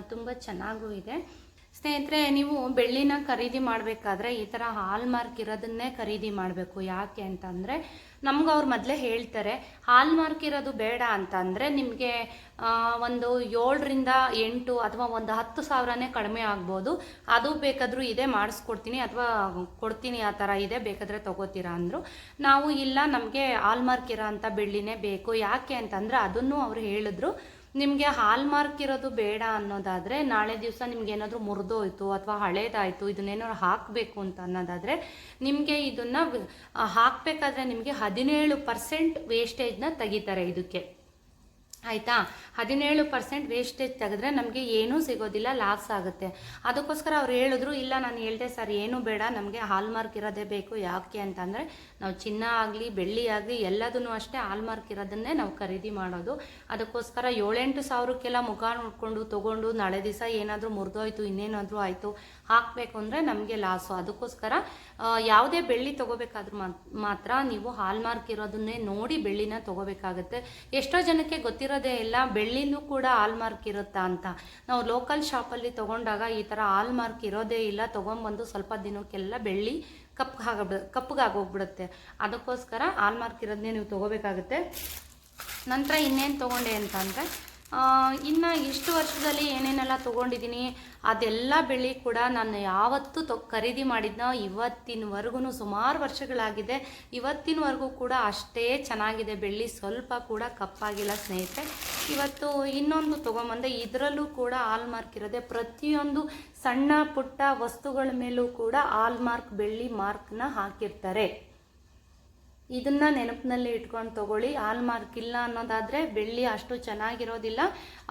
ತುಂಬ ಚೆನ್ನಾಗೂ ಇದೆ. ಸ್ನೇಹಿತರೆ, ನೀವು ಬೆಳ್ಳಿನ ಖರೀದಿ ಮಾಡಬೇಕಾದ್ರೆ ಈ ಥರ ಹಾಲ್ ಮಾರ್ಕ್ ಇರೋದನ್ನೇ ಖರೀದಿ ಮಾಡಬೇಕು. ಯಾಕೆ ಅಂತಂದರೆ, ನಮ್ಗೆ ಅವ್ರು ಮೊದಲೇ ಹೇಳ್ತಾರೆ ಹಾಲ್ ಮಾರ್ಕ್ ಇರೋದು ಬೇಡ ಅಂತಂದರೆ ನಿಮಗೆ ಒಂದು ಏಳರಿಂದ ಎಂಟು ಅಥವಾ ಒಂದು ಹತ್ತು ಸಾವಿರನೇ ಕಡಿಮೆ ಆಗ್ಬೋದು. ಅದು ಬೇಕಾದರೂ ಇದೇ ಮಾಡಿಸ್ಕೊಡ್ತೀನಿ ಅಥವಾ ಕೊಡ್ತೀನಿ ಆ ಥರ ಇದೆ ಬೇಕಾದರೆ ತೊಗೋತೀರಾ ಅಂದರು. ನಾವು ಇಲ್ಲ, ನಮಗೆ ಹಾಲ್ ಮಾರ್ಕ್ ಇರೋ ಅಂಥ ಬೆಳ್ಳಿನೇ ಬೇಕು. ಯಾಕೆ ಅಂತಂದರೆ, ಅದನ್ನು ಅವರು ಹೇಳಿದ್ರು. ನಿಮಗೆ ಹಾಲ್ ಮಾರ್ಕ್ ಇರೋದು ಬೇಡ ಅನ್ನೋದಾದರೆ ನಾಳೆ ದಿವಸ ನಿಮ್ಗೆ ಏನಾದರೂ ಮುರಿದೋಯ್ತು ಅಥವಾ ಹಳೇದಾಯಿತು, ಇದನ್ನೇನಾದ್ರು ಹಾಕಬೇಕು ಅಂತ ಅನ್ನೋದಾದರೆ ನಿಮಗೆ ಇದನ್ನು ಹಾಕಬೇಕಾದ್ರೆ ನಿಮಗೆ ಹದಿನೇಳು ಪರ್ಸೆಂಟ್ ವೇಸ್ಟೇಜ್ನ ತೆಗಿತಾರೆ ಇದಕ್ಕೆ. ಆಯಿತಾ? ಹದಿನೇಳು ಪರ್ಸೆಂಟ್ ವೇಸ್ಟೇಜ್ ತೆಗೆದ್ರೆ ನಮಗೆ ಏನೂ ಸಿಗೋದಿಲ್ಲ ಲಾಸ್ ಆಗುತ್ತೆ. ಅದಕ್ಕೋಸ್ಕರ ಅವ್ರು ಹೇಳಿದ್ರು, ಇಲ್ಲ, ನಾನು ಹೇಳ್ದೆ, ಸರ್, ಏನೂ ಬೇಡ, ನಮಗೆ ಹಾಲ್ಮಾರ್ಕ್ ಇರೋದೇ ಬೇಕು, ಯಾಕೆ ಅಂತಂದರೆ ನಾವು ಚಿನ್ನ ಆಗಲಿ, ಬೆಳ್ಳಿ ಆಗಲಿ, ಎಲ್ಲದನ್ನು ಅಷ್ಟೇ ಹಾಲ್ಮಾರ್ಕ್ ಇರೋದನ್ನೇ ನಾವು ಖರೀದಿ ಮಾಡೋದು. ಅದಕ್ಕೋಸ್ಕರ ಏಳೆಂಟು ಸಾವಿರಕ್ಕೆಲ್ಲ ಮುಖ ನೋಡಿಕೊಂಡು ತೊಗೊಂಡು, ನಾಳೆ ದಿವಸ ಏನಾದರೂ ಮುರಿದೋಯ್ತು, ಇನ್ನೇನಾದರೂ ಆಯಿತು ಹಾಕಬೇಕು ಅಂದರೆ ನಮಗೆ ಲಾಸು. ಅದಕ್ಕೋಸ್ಕರ ಯಾವುದೇ ಬೆಳ್ಳಿ ತೊಗೋಬೇಕಾದ್ರೂ ಮಾತ್ರ ನೀವು ಹಾಲ್ಮಾರ್ಕ್ ಇರೋದನ್ನೇ ನೋಡಿ ಬೆಳ್ಳಿನ ತೊಗೋಬೇಕಾಗುತ್ತೆ. ಎಷ್ಟೋ ಜನಕ್ಕೆ ಗೊತ್ತಿರೋದೇ ಇಲ್ಲ, ಬೆಳ್ಳಿನೂ ಕೂಡ ಹಾಲ್ಮಾರ್ಕ್ ಇರುತ್ತಾ ಅಂತ. ನಾವು ಲೋಕಲ್ ಶಾಪಲ್ಲಿ ತೊಗೊಂಡಾಗ ಈ ಥರ ಹಾಲ್ಮಾರ್ಕ್ ಇರೋದೇ ಇಲ್ಲ, ತೊಗೊಂಬಂದು ಸ್ವಲ್ಪ ದಿನಕ್ಕೆಲ್ಲ ಬೆಳ್ಳಿ ಕಪ್ಪಗಾಗ್ಬಿಡ ಕಪ್ಪಗಾಗೋಗ್ಬಿಡುತ್ತೆ ಅದಕ್ಕೋಸ್ಕರ ಹಾಲ್ಮಾರ್ಕ್ ಇರೋದನ್ನೇ ನೀವು ತೊಗೋಬೇಕಾಗುತ್ತೆ. ನಂತರ ಇನ್ನೇನು ತೊಗೊಂಡೆ ಅಂತ ಅಂದರೆ ಇನ್ನು ಇಷ್ಟು ವರ್ಷದಲ್ಲಿ ಏನೇನೆಲ್ಲ ತೊಗೊಂಡಿದ್ದೀನಿ, ಅದೆಲ್ಲ ಬೆಳ್ಳಿ ಕೂಡ ನಾನು ಯಾವತ್ತೂ ತೊ, ಖರೀದಿ ಮಾಡಿದ್ನೋ ಇವತ್ತಿನವರೆಗೂ ಸುಮಾರು ವರ್ಷಗಳಾಗಿದೆ. ಇವತ್ತಿನವರೆಗೂ ಕೂಡ ಅಷ್ಟೇ ಚೆನ್ನಾಗಿದೆ. ಬೆಳ್ಳಿ ಸ್ವಲ್ಪ ಕೂಡ ಕಪ್ಪಾಗಿಲ್ಲ ಸ್ನೇಹಿತರೆ. ಇವತ್ತು ಇನ್ನೊಂದು ತೊಗೊಂಬಂದೆ. ಇದರಲ್ಲೂ ಕೂಡ ಹಾಲ್ ಮಾರ್ಕ್ ಇರೋದೆ. ಪ್ರತಿಯೊಂದು ಸಣ್ಣ ಪುಟ್ಟ ವಸ್ತುಗಳ ಮೇಲೂ ಕೂಡ ಹಾಲ್ ಮಾರ್ಕ್ ಬೆಳ್ಳಿ ಮಾರ್ಕ್ನ ಹಾಕಿರ್ತಾರೆ. ಇದನ್ನ ನೆನಪಿನಲ್ಲಿ ಇಟ್ಕೊಂಡು ತಗೊಳ್ಳಿ. ಹಾಲ್ ಮಾರ್ಕ್ ಇಲ್ಲ ಅನ್ನೋದಾದರೆ ಬೆಳ್ಳಿ ಅಷ್ಟು ಚೆನ್ನಾಗಿರೋದಿಲ್ಲ.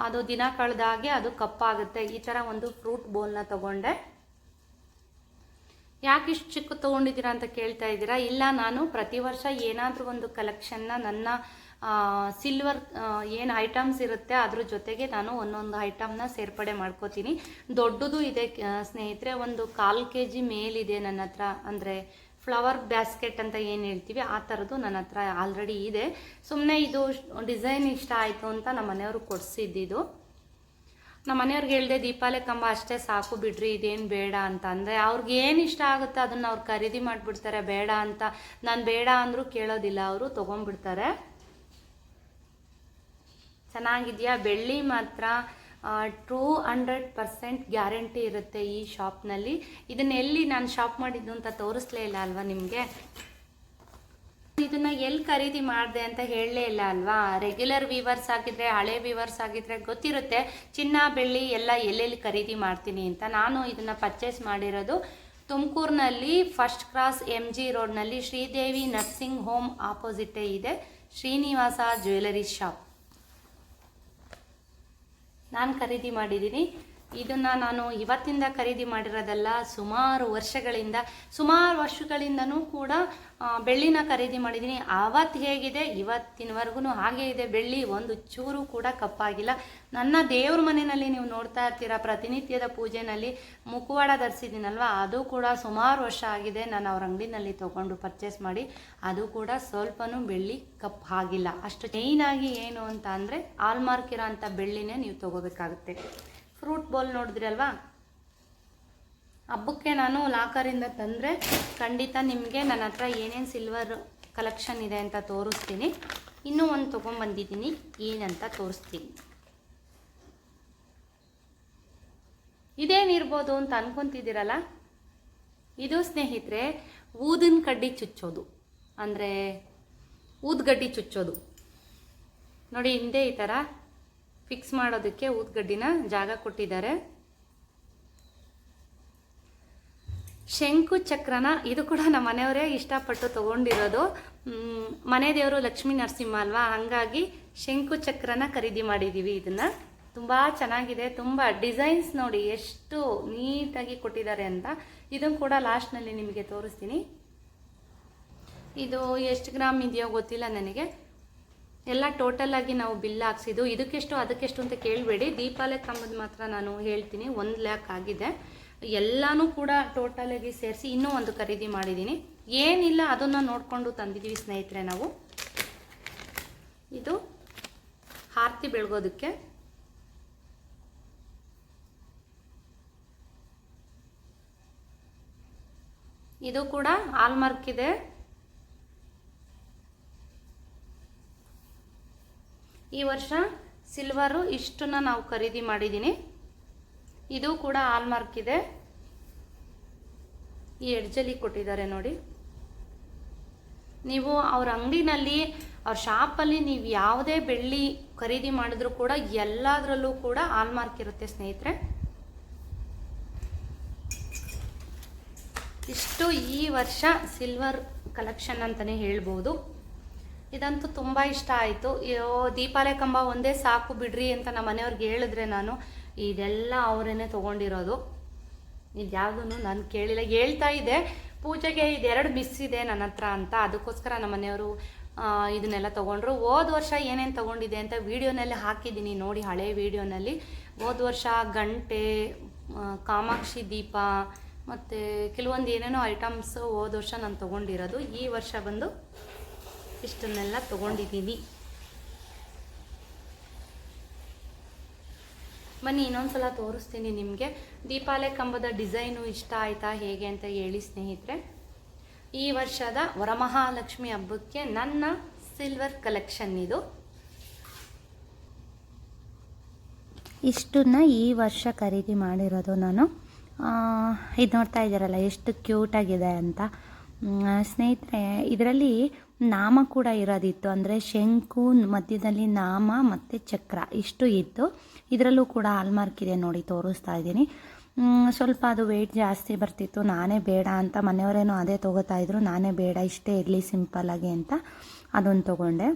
ಅದು ದಿನ ಕಳೆದಾಗೆ ಅದು ಕಪ್ಪಾಗುತ್ತೆ. ಈ ಥರ ಒಂದು ಫ್ರೂಟ್ ಬೋಲ್ನ ತಗೊಂಡೆ. ಯಾಕೆ ಇಷ್ಟು ಚಿಕ್ಕ ತೊಗೊಂಡಿದ್ದೀರಾ ಅಂತ ಕೇಳ್ತಾ ಇದ್ದೀರಾ? ಇಲ್ಲ, ನಾನು ಪ್ರತಿ ವರ್ಷ ಏನಾದರೂ ಒಂದು ಕಲೆಕ್ಷನ್ನ ನನ್ನ ಸಿಲ್ವರ್ ಏನು ಐಟಮ್ಸ್ ಇರುತ್ತೆ ಅದ್ರ ಜೊತೆಗೆ ನಾನು ಒಂದೊಂದು ಐಟಮ್ನ ಸೇರ್ಪಡೆ ಮಾಡ್ಕೋತೀನಿ. ದೊಡ್ಡದು ಇದೆ ಸ್ನೇಹಿತರೆ, ಒಂದು ಕಾಲು ಕೆ ಜಿ ಮೇಲಿದೆ ನನ್ನ ಹತ್ರ. ಅಂದರೆ ಫ್ಲವರ್ ಬ್ಯಾಸ್ಕೆಟ್ ಅಂತ ಏನು ಹೇಳ್ತೀವಿ, ಆ ಥರದ್ದು ನನ್ನ ಹತ್ರ ಆಲ್ರೆಡಿ ಇದೆ. ಸುಮ್ಮನೆ ಇದು ಡಿಸೈನ್ ಇಷ್ಟ ಆಯಿತು ಅಂತ ನಮ್ಮ ಮನೆಯವರು ಕೊಡಿಸಿದ್ದಿದ್ದು ನಮ್ಮ ಮನೆಯವ್ರಿಗೆ ಹೇಳಿದೆ, ದೀಪಾಲೆ ಕಂಬ ಅಷ್ಟೇ ಸಾಕು ಬಿಡ್ರಿ, ಇದೇನು ಬೇಡ ಅಂತ. ಅಂದರೆ ಅವ್ರಿಗೆ ಏನು ಇಷ್ಟ ಆಗುತ್ತೆ ಅದನ್ನು ಅವ್ರು ಖರೀದಿ ಮಾಡಿಬಿಡ್ತಾರೆ, ಬೇಡ ಅಂತ. ನಾನು ಬೇಡ ಅಂದರೂ ಕೇಳೋದಿಲ್ಲ, ಅವರು ತೊಗೊಂಡ್ಬಿಡ್ತಾರೆ. ಚೆನ್ನಾಗಿದೆಯಾ? ಬೆಳ್ಳಿ ಮಾತ್ರ ಟ್ರೂ ಹಂಡ್ರೆಡ್ ಪರ್ಸೆಂಟ್ ಗ್ಯಾರಂಟಿ ಇರುತ್ತೆ ಈ ಶಾಪ್ನಲ್ಲಿ ಇದನ್ನೆಲ್ಲಿ ನಾನು ಶಾಪ್ ಮಾಡಿದ್ದು ಅಂತ ತೋರಿಸ್ಲೇ ಇಲ್ಲ ಅಲ್ವಾ ನಿಮಗೆ? ಇದನ್ನ ಎಲ್ಲಿ ಖರೀದಿ ಮಾಡಿದೆ ಅಂತ ಹೇಳಲೇ ಇಲ್ಲ ಅಲ್ವಾ? ರೆಗ್ಯುಲರ್ ವೀವರ್ಸ್ ಆಗಿದ್ರೆ, ಹಳೆ ವೀವರ್ಸ್ ಆಗಿದ್ರೆ ಗೊತ್ತಿರುತ್ತೆ. ಚಿನ್ನ, ಬೆಳ್ಳಿ ಎಲ್ಲ ಎಲ್ಲೆಲ್ಲಿ ಖರೀದಿ ಮಾಡ್ತೀನಿ ಅಂತ. ನಾನು ಇದನ್ನ ಪರ್ಚೇಸ್ ಮಾಡಿರೋದು ತುಮಕೂರಿನಲ್ಲಿ ಫಸ್ಟ್ ಕ್ರಾಸ್ ಎಂ ಜಿ ರೋಡ್ನಲ್ಲಿ ಶ್ರೀದೇವಿ ನರ್ಸಿಂಗ್ ಹೋಮ್ ಆಪೋಸಿಟೇ ಇದೆ. ಶ್ರೀನಿವಾಸ ಜ್ಯುವೆಲರಿ ಶಾಪ್ ನಾನು ಖರೀದಿ ಮಾಡಿದ್ದೀನಿ ಇದನ್ನು ನಾನು ಇವತ್ತಿಂದ ಖರೀದಿ ಮಾಡಿರೋದಲ್ಲ, ಸುಮಾರು ವರ್ಷಗಳಿಂದ, ಸುಮಾರು ವರ್ಷಗಳಿಂದನೂ ಕೂಡ ಬೆಳ್ಳಿನ ಖರೀದಿ ಮಾಡಿದ್ದೀನಿ. ಆವತ್ತು ಹೇಗಿದೆ, ಇವತ್ತಿನವರೆಗೂ ಹಾಗೇ ಇದೆ. ಬೆಳ್ಳಿ ಒಂದು ಚೂರು ಕೂಡ ಕಪ್ಪಾಗಿಲ್ಲ. ನನ್ನ ದೇವ್ರ ಮನೆಯಲ್ಲಿ ನೀವು ನೋಡ್ತಾ ಇರ್ತೀರ, ಪ್ರತಿನಿತ್ಯದ ಪೂಜೆನಲ್ಲಿ ಮುಖವಾಡ ಧರಿಸಿದ್ದೀನಲ್ವ? ಅದು ಕೂಡ ಸುಮಾರು ವರ್ಷ ಆಗಿದೆ. ನಾನು ಅವ್ರ ಅಂಗಡಿನಲ್ಲಿ ತೊಗೊಂಡು ಪರ್ಚೇಸ್ ಮಾಡಿ, ಅದು ಕೂಡ ಸ್ವಲ್ಪನೂ ಬೆಳ್ಳಿ ಕಪ್ ಆಗಿಲ್ಲ. ಅಷ್ಟು ಚೈನಾಗಿ ಏನು ಅಂತ ಅಂದರೆ ಆಲ್ಮಾರ್ಕ್ ಇರೋ ಅಂಥ ಬೆಳ್ಳಿನೇ ನೀವು ತೊಗೋಬೇಕಾಗುತ್ತೆ. ಫ್ರೂಟ್ ಬೌಲ್ ನೋಡಿದ್ರಲ್ವಾ ಹಬ್ಬಕ್ಕೆ ನಾನು ಲಾಕರಿಂದ ತಂದರೆ ಖಂಡಿತ ನಿಮಗೆ ನನ್ನ ಹತ್ರ ಏನೇನು ಸಿಲ್ವರ್ ಕಲೆಕ್ಷನ್ ಇದೆ ಅಂತ ತೋರಿಸ್ತೀನಿ. ಇನ್ನೂ ಒಂದು ತೊಗೊಂಬಂದಿದ್ದೀನಿ. ಏನಂತ ತೋರಿಸ್ತೀನಿ. ಇದೇನಿರ್ಬೋದು ಅಂತ ಅನ್ಕೊತಿದ್ದೀರಲ್ಲ? ಇದು ಸ್ನೇಹಿತರೆ, ಊದಿನ ಕಡ್ಡಿ ಚುಚ್ಚೋದು. ಅಂದರೆ ಊದ್ಗಡ್ಡಿ ಚುಚ್ಚೋದು. ನೋಡಿ ಹಿಂದೆ ಈ ಥರ ಫಿಕ್ಸ್ ಮಾಡೋದಕ್ಕೆ ಊದ್ಗಡ್ಡಿನ ಜಾಗ ಕೊಟ್ಟಿದ್ದಾರೆ. ಶಂಕು ಚಕ್ರನ ಇದು ಕೂಡ ನಮ್ಮ ಮನೆಯವರೇ ಇಷ್ಟಪಟ್ಟು ತಗೊಂಡಿರೋದು. ಮನೆ ದೇವರು ಲಕ್ಷ್ಮೀ ನರಸಿಂಹ ಅಲ್ವಾ? ಹಾಗಾಗಿ ಶಂಕು ಚಕ್ರನ ಖರೀದಿ ಮಾಡಿದ್ದೀವಿ ಇದನ್ನ. ತುಂಬ ಚೆನ್ನಾಗಿದೆ, ತುಂಬ ಡಿಸೈನ್ಸ್ ನೋಡಿ ಎಷ್ಟು ನೀಟಾಗಿ ಕೊಟ್ಟಿದ್ದಾರೆ ಅಂತ. ಇದನ್ನು ಕೂಡ ಲಾಸ್ಟ್ನಲ್ಲಿ ನಿಮಗೆ ತೋರಿಸ್ತೀನಿ. ಇದು ಎಷ್ಟು ಗ್ರಾಮ್ ಇದೆಯೋ ಗೊತ್ತಿಲ್ಲ ನನಗೆ. ಎಲ್ಲ ಟೋಟಲ್ ಆಗಿ ನಾವು ಬಿಲ್ ಹಾಕ್ಸಿದ್ದು. ಇದಕ್ಕೆಷ್ಟು, ಅದಕ್ಕೆಷ್ಟು ಅಂತ ಕೇಳಬೇಡಿ. ದೀಪಾಲಯ ಕಂಬದ ಮಾತ್ರ ನಾನು ಹೇಳ್ತೀನಿ. ಒಂದು ಲ್ಯಾಕ್ ಆಗಿದೆ. ಎಲ್ಲನೂ ಕೂಡ ಟೋಟಲ್ ಆಗಿ ಸೇರಿಸಿ ಇನ್ನೂ ಒಂದು ಖರೀದಿ ಮಾಡಿದ್ದೀನಿ. ಏನಿಲ್ಲ, ಅದನ್ನು ನೋಡಿಕೊಂಡು ತಂದಿದ್ದೀವಿ ಸ್ನೇಹಿತರೆ ನಾವು. ಇದು ಆರತಿ ಬೆಳಗೋದಕ್ಕೆ. ಇದು ಕೂಡ ಹಾಲ್ಮಾರ್ಕ್ ಇದೆ. ಈ ವರ್ಷ ಸಿಲ್ವರು ಇಷ್ಟನ್ನ ನಾವು ಖರೀದಿ ಮಾಡಿದ್ದೀನಿ ಇದು ಕೂಡ ಹಾಲ್ಮಾರ್ಕ್ ಇದೆ. ಈ ಎಡ್ಜಲ್ಲಿ ಕೊಟ್ಟಿದ್ದಾರೆ ನೋಡಿ. ನೀವು ಅವ್ರ ಅಂಗಡಿನಲ್ಲಿ, ಅವ್ರ ಶಾಪಲ್ಲಿ ನೀವು ಯಾವುದೇ ಬೆಳ್ಳಿ ಖರೀದಿ ಮಾಡಿದ್ರೂ ಕೂಡ ಎಲ್ಲದರಲ್ಲೂ ಕೂಡ ಹಾಲ್ಮಾರ್ಕ್ ಇರುತ್ತೆ ಸ್ನೇಹಿತರೆ. ಇಷ್ಟು ಈ ವರ್ಷ ಸಿಲ್ವರ್ ಕಲೆಕ್ಷನ್ ಅಂತಲೇ ಹೇಳ್ಬೋದು. ಇದಂತೂ ತುಂಬ ಇಷ್ಟ ಆಯಿತು. ದೀಪಾಲಯ ಕಂಬ ಒಂದೇ ಸಾಕು ಬಿಡ್ರಿ ಅಂತ ನಮ್ಮ ಮನೆಯವ್ರಿಗೆ ಹೇಳಿದ್ರೆ ನಾನು ಇದೆಲ್ಲ ಅವರೇನೆ ತೊಗೊಂಡಿರೋದು. ಇದ್ಯಾವುದೂ ನಾನು ಕೇಳಿಲ್ಲ. ಹೇಳ್ತಾ ಇದ್ದೆ ಪೂಜೆಗೆ ಇದೆರಡು ಮಿಸ್ ಇದೆ ನನ್ನ ಹತ್ರ ಅಂತ. ಅದಕ್ಕೋಸ್ಕರ ನಮ್ಮ ಮನೆಯವರು ಇದನ್ನೆಲ್ಲ ತೊಗೊಂಡ್ರು. ಹೋದ ವರ್ಷ ಏನೇನು ತೊಗೊಂಡಿದೆ ಅಂತ ವೀಡಿಯೋನಲ್ಲಿ ಹಾಕಿದ್ದೀನಿ ನೋಡಿ, ಹಳೆ ವೀಡಿಯೋನಲ್ಲಿ. ಹೋದ ವರ್ಷ ಗಂಟೆ ಕಾಮಾಕ್ಷಿ ದೀಪ, ಮತ್ತು ಕೆಲವೊಂದು ಏನೇನೋ ಐಟಮ್ಸ್ ಹೋದ ವರ್ಷ ನಾನು ತೊಗೊಂಡಿರೋದು. ಈ ವರ್ಷ ಬಂದು ಇಷ್ಟನ್ನೆಲ್ಲ ತೊಗೊಂಡಿದ್ದೀನಿ ಬನ್ನಿ, ಇನ್ನೊಂದ್ಸಲ ತೋರಿಸ್ತೀನಿ ನಿಮಗೆ. ದೀಪಾಲೆ ಕಂಬದ ಡಿಸೈನು ಇಷ್ಟ ಆಯಿತಾ ಹೇಗೆ ಅಂತ ಹೇಳಿ ಸ್ನೇಹಿತರೆ. ಈ ವರ್ಷದ ವರಮಹಾಲಕ್ಷ್ಮಿ ಹಬ್ಬಕ್ಕೆ ನನ್ನ ಸಿಲ್ವರ್ ಕಲೆಕ್ಷನ್ ಇದು. ಇಷ್ಟನ್ನ ಈ ವರ್ಷ ಖರೀದಿ ಮಾಡಿರೋದು ನಾನು. ಇದು ನೋಡ್ತಾ ಇದ್ದೀರಲ್ಲ, ಎಷ್ಟು ಕ್ಯೂಟಾಗಿದೆ ಅಂತ. ಸ್ನೇಹಿತರೆ, ಇದರಲ್ಲಿ ನಾಮ ಕೂಡ ಇರೋದಿತ್ತು. ಅಂದರೆ ಶಂಕು ಮಧ್ಯದಲ್ಲಿ ನಾಮ ಮತ್ತು ಚಕ್ರ ಇಷ್ಟು ಇತ್ತು. ಇದರಲ್ಲೂ ಕೂಡ ಹಾಲ್ಮಾರ್ಕ್ ಇದೆ ನೋಡಿ, ತೋರಿಸ್ತಾ ಇದ್ದೀನಿ. ಸ್ವಲ್ಪ ಅದು ವೆಯ್ಟ್ ಜಾಸ್ತಿ ಬರ್ತಿತ್ತು. ನಾನೇ ಬೇಡ ಅಂತ ಮನೆಯವರೇನೋ ಅದೇ ತೊಗೋತಾ ಇದ್ರು. ನಾನೇ ಬೇಡ, ಇಷ್ಟೇ ಇರಲಿ ಸಿಂಪಲ್ಲಾಗಿ ಅಂತ ಅದೊಂದು ತೊಗೊಂಡೆ.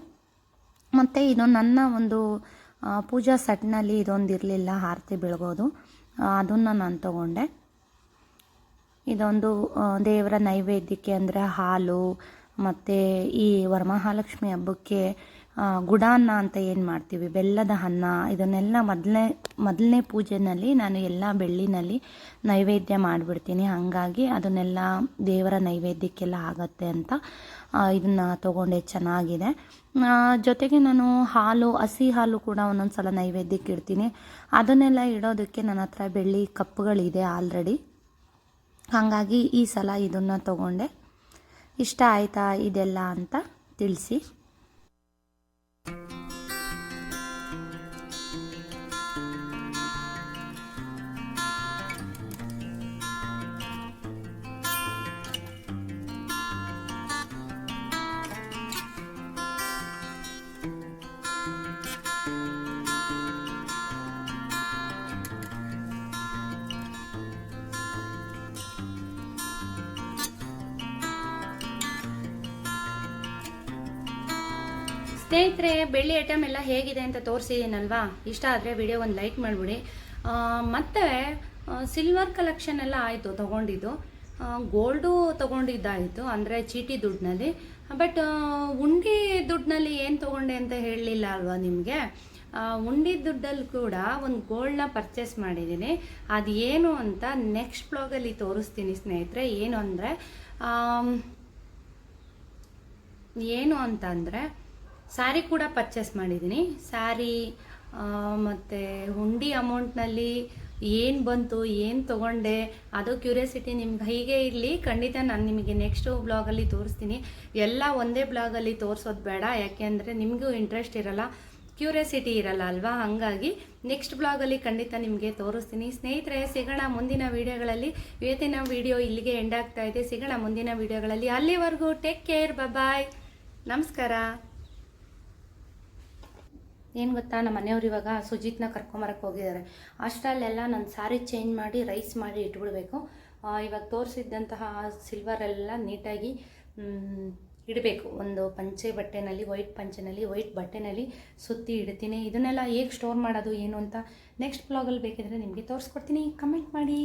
ಮತ್ತು ಇದು ನನ್ನ ಒಂದು ಪೂಜಾ ಸೆಟ್ನಲ್ಲಿ ಇದೊಂದು ಇರಲಿಲ್ಲ, ಆರತಿ ಬೆಳಗೋದು. ಅದನ್ನು ನಾನು ತಗೊಂಡೆ. ಇದೊಂದು ದೇವರ ನೈವೇದ್ಯಕ್ಕೆ ಅಂದರೆ ಹಾಲು ಮತ್ತು ಈ ವರಮಹಾಲಕ್ಷ್ಮಿ ಹಬ್ಬಕ್ಕೆ ಗುಡಾನ್ನ ಅಂತ ಏನು ಮಾಡ್ತೀವಿ? ಬೆಲ್ಲದ ಅನ್ನ, ಇದನ್ನೆಲ್ಲ ಮೊದಲನೇ ಮೊದಲನೇ ಪೂಜೆನಲ್ಲಿ ನಾನು ಎಲ್ಲ ಬೆಳ್ಳಿನಲ್ಲಿ ನೈವೇದ್ಯ ಮಾಡಿಬಿಡ್ತೀನಿ. ಹಾಗಾಗಿ ಅದನ್ನೆಲ್ಲ ದೇವರ ನೈವೇದ್ಯಕ್ಕೆಲ್ಲ ಆಗತ್ತೆ ಅಂತ ಇದನ್ನು ತೊಗೊಂಡೆ ಚೆನ್ನಾಗಿದೆ. ಜೊತೆಗೆ ನಾನು ಹಾಲು, ಹಸಿ ಹಾಲು ಕೂಡ ಒಂದೊಂದು ಸಲ ನೈವೇದ್ಯಕ್ಕೆ ಇಡ್ತೀನಿ. ಅದನ್ನೆಲ್ಲ ಇಡೋದಕ್ಕೆ ನನ್ನ ಹತ್ರ ಬೆಳ್ಳಿ ಕಪ್ಗಳಿದೆ ಆಲ್ರೆಡಿ. ಹಾಗಾಗಿ ಈ ಸಲ ಇದನ್ನು ತಗೊಂಡೆ. ಇಷ್ಟ ಆಯಿತಾ ಇದೆಲ್ಲ ಅಂತ ತಿಳಿಸಿ. ಸ್ನೇಹಿತರೆ, ಬೆಳ್ಳಿ ಐಟಮ್ ಎಲ್ಲ ಹೇಗಿದೆ ಅಂತ ತೋರಿಸಿದ್ದೀನಲ್ವಾ ಇಷ್ಟ ಆದರೆ ವಿಡಿಯೋ ಒಂದು ಲೈಕ್ ಮಾಡಿಬಿಡಿ. ಮತ್ತು ಸಿಲ್ವರ್ ಕಲೆಕ್ಷನ್ ಎಲ್ಲ ಆಯಿತು ತೊಗೊಂಡಿದ್ದು. ಗೋಲ್ಡು ತೊಗೊಂಡಿದ್ದಾಯಿತು, ಅಂದರೆ ಚೀಟಿ ದುಡ್ಡಿನಲ್ಲಿ. ಬಟ್ ಉಂಡಿ ದುಡ್ಡಿನಲ್ಲಿ ಏನು ತೊಗೊಂಡೆ ಅಂತ ಹೇಳಲಿಲ್ಲ ಅಲ್ವಾ ನಿಮಗೆ? ಉಂಡಿ ದುಡ್ಡಲ್ಲಿ ಕೂಡ ಒಂದು ಗೋಲ್ಡ್ನ ಪರ್ಚೇಸ್ ಮಾಡಿದ್ದೀನಿ. ಅದು ಏನು ಅಂತ ನೆಕ್ಸ್ಟ್ ಬ್ಲಾಗಲ್ಲಿ ತೋರಿಸ್ತೀನಿ ಸ್ನೇಹಿತರೆ. ಏನು ಅಂದರೆ ಏನು ಅಂತ ಅಂದರೆ ಸ್ಯಾರಿ ಕೂಡ ಪರ್ಚೇಸ್ ಮಾಡಿದ್ದೀನಿ. ಸ್ಯಾರಿ ಮತ್ತು ಹುಂಡಿ ಅಮೌಂಟ್ನಲ್ಲಿ ಏನು ಬಂತು, ಏನು ತೊಗೊಂಡೆ, ಅದು ಕ್ಯೂರಿಯಾಸಿಟಿ ನಿಮ್ಗೆ ಹೀಗೆ ಇರಲಿ. ಖಂಡಿತ ನಾನು ನಿಮಗೆ ನೆಕ್ಸ್ಟು ಬ್ಲಾಗಲ್ಲಿ ತೋರಿಸ್ತೀನಿ. ಎಲ್ಲ ಒಂದೇ ಬ್ಲಾಗಲ್ಲಿ ತೋರಿಸೋದು ಬೇಡ. ಯಾಕೆಂದರೆ ನಿಮಗೂ ಇಂಟ್ರೆಸ್ಟ್ ಇರಲ್ಲ ಕ್ಯೂರಿಯಾಸಿಟಿ ಇರಲ್ಲ ಅಲ್ವಾ? ಹಾಗಾಗಿ ನೆಕ್ಸ್ಟ್ ಬ್ಲಾಗಲ್ಲಿ ಖಂಡಿತ ನಿಮಗೆ ತೋರಿಸ್ತೀನಿ. ಸ್ನೇಹಿತರೆ, ಸಿಗೋಣ ಮುಂದಿನ ವೀಡಿಯೋಗಳಲ್ಲಿ ಇವತ್ತಿನ ವೀಡಿಯೋ ಇಲ್ಲಿಗೆ ಎಂಡ್ ಆಗ್ತಾ ಇದೆ. ಸಿಗೋಣ ಮುಂದಿನ ವೀಡಿಯೋಗಳಲ್ಲಿ ಅಲ್ಲಿವರೆಗೂ ಟೇಕ್ ಕೇರ್ ಬಾಯ್ ನಮಸ್ಕಾರ. ಏನು ಗೊತ್ತಾ, ನಮ್ಮ ಮನೆಯವ್ರು ಇವಾಗ ಸುಜಿತ್ನ ಕರ್ಕೊಂಬರಕ್ಕೆ ಹೋಗಿದ್ದಾರೆ. ಅಷ್ಟರಲ್ಲೆಲ್ಲ ನನ್ನ ಸಾರಿ ಚೇಂಜ್ ಮಾಡಿ ರೈಸ್ ಮಾಡಿ ಇಟ್ಬಿಡ್ಬೇಕು. ಇವಾಗ ತೋರಿಸಿದ್ದಂತಹ ಸಿಲ್ವರ್ ಎಲ್ಲ ನೀಟಾಗಿ ಇಡಬೇಕು. ಒಂದು ಪಂಚೆ ಬಟ್ಟೆನಲ್ಲಿ ವೈಟ್ ಪಂಚೆನಲ್ಲಿ ವೈಟ್ ಬಟ್ಟೆನಲ್ಲಿ ಸುತ್ತಿ ಇಡ್ತೀನಿ. ಇದನ್ನೆಲ್ಲ ಹೇಗೆ ಸ್ಟೋರ್ ಮಾಡೋದು, ಏನು ಅಂತ ನೆಕ್ಸ್ಟ್ ಬ್ಲಾಗಲ್ಲಿ ಬೇಕಿದ್ರೆ ನಿಮಗೆ ತೋರಿಸ್ಕೊಡ್ತೀನಿ. ಕಮೆಂಟ್ ಮಾಡಿ.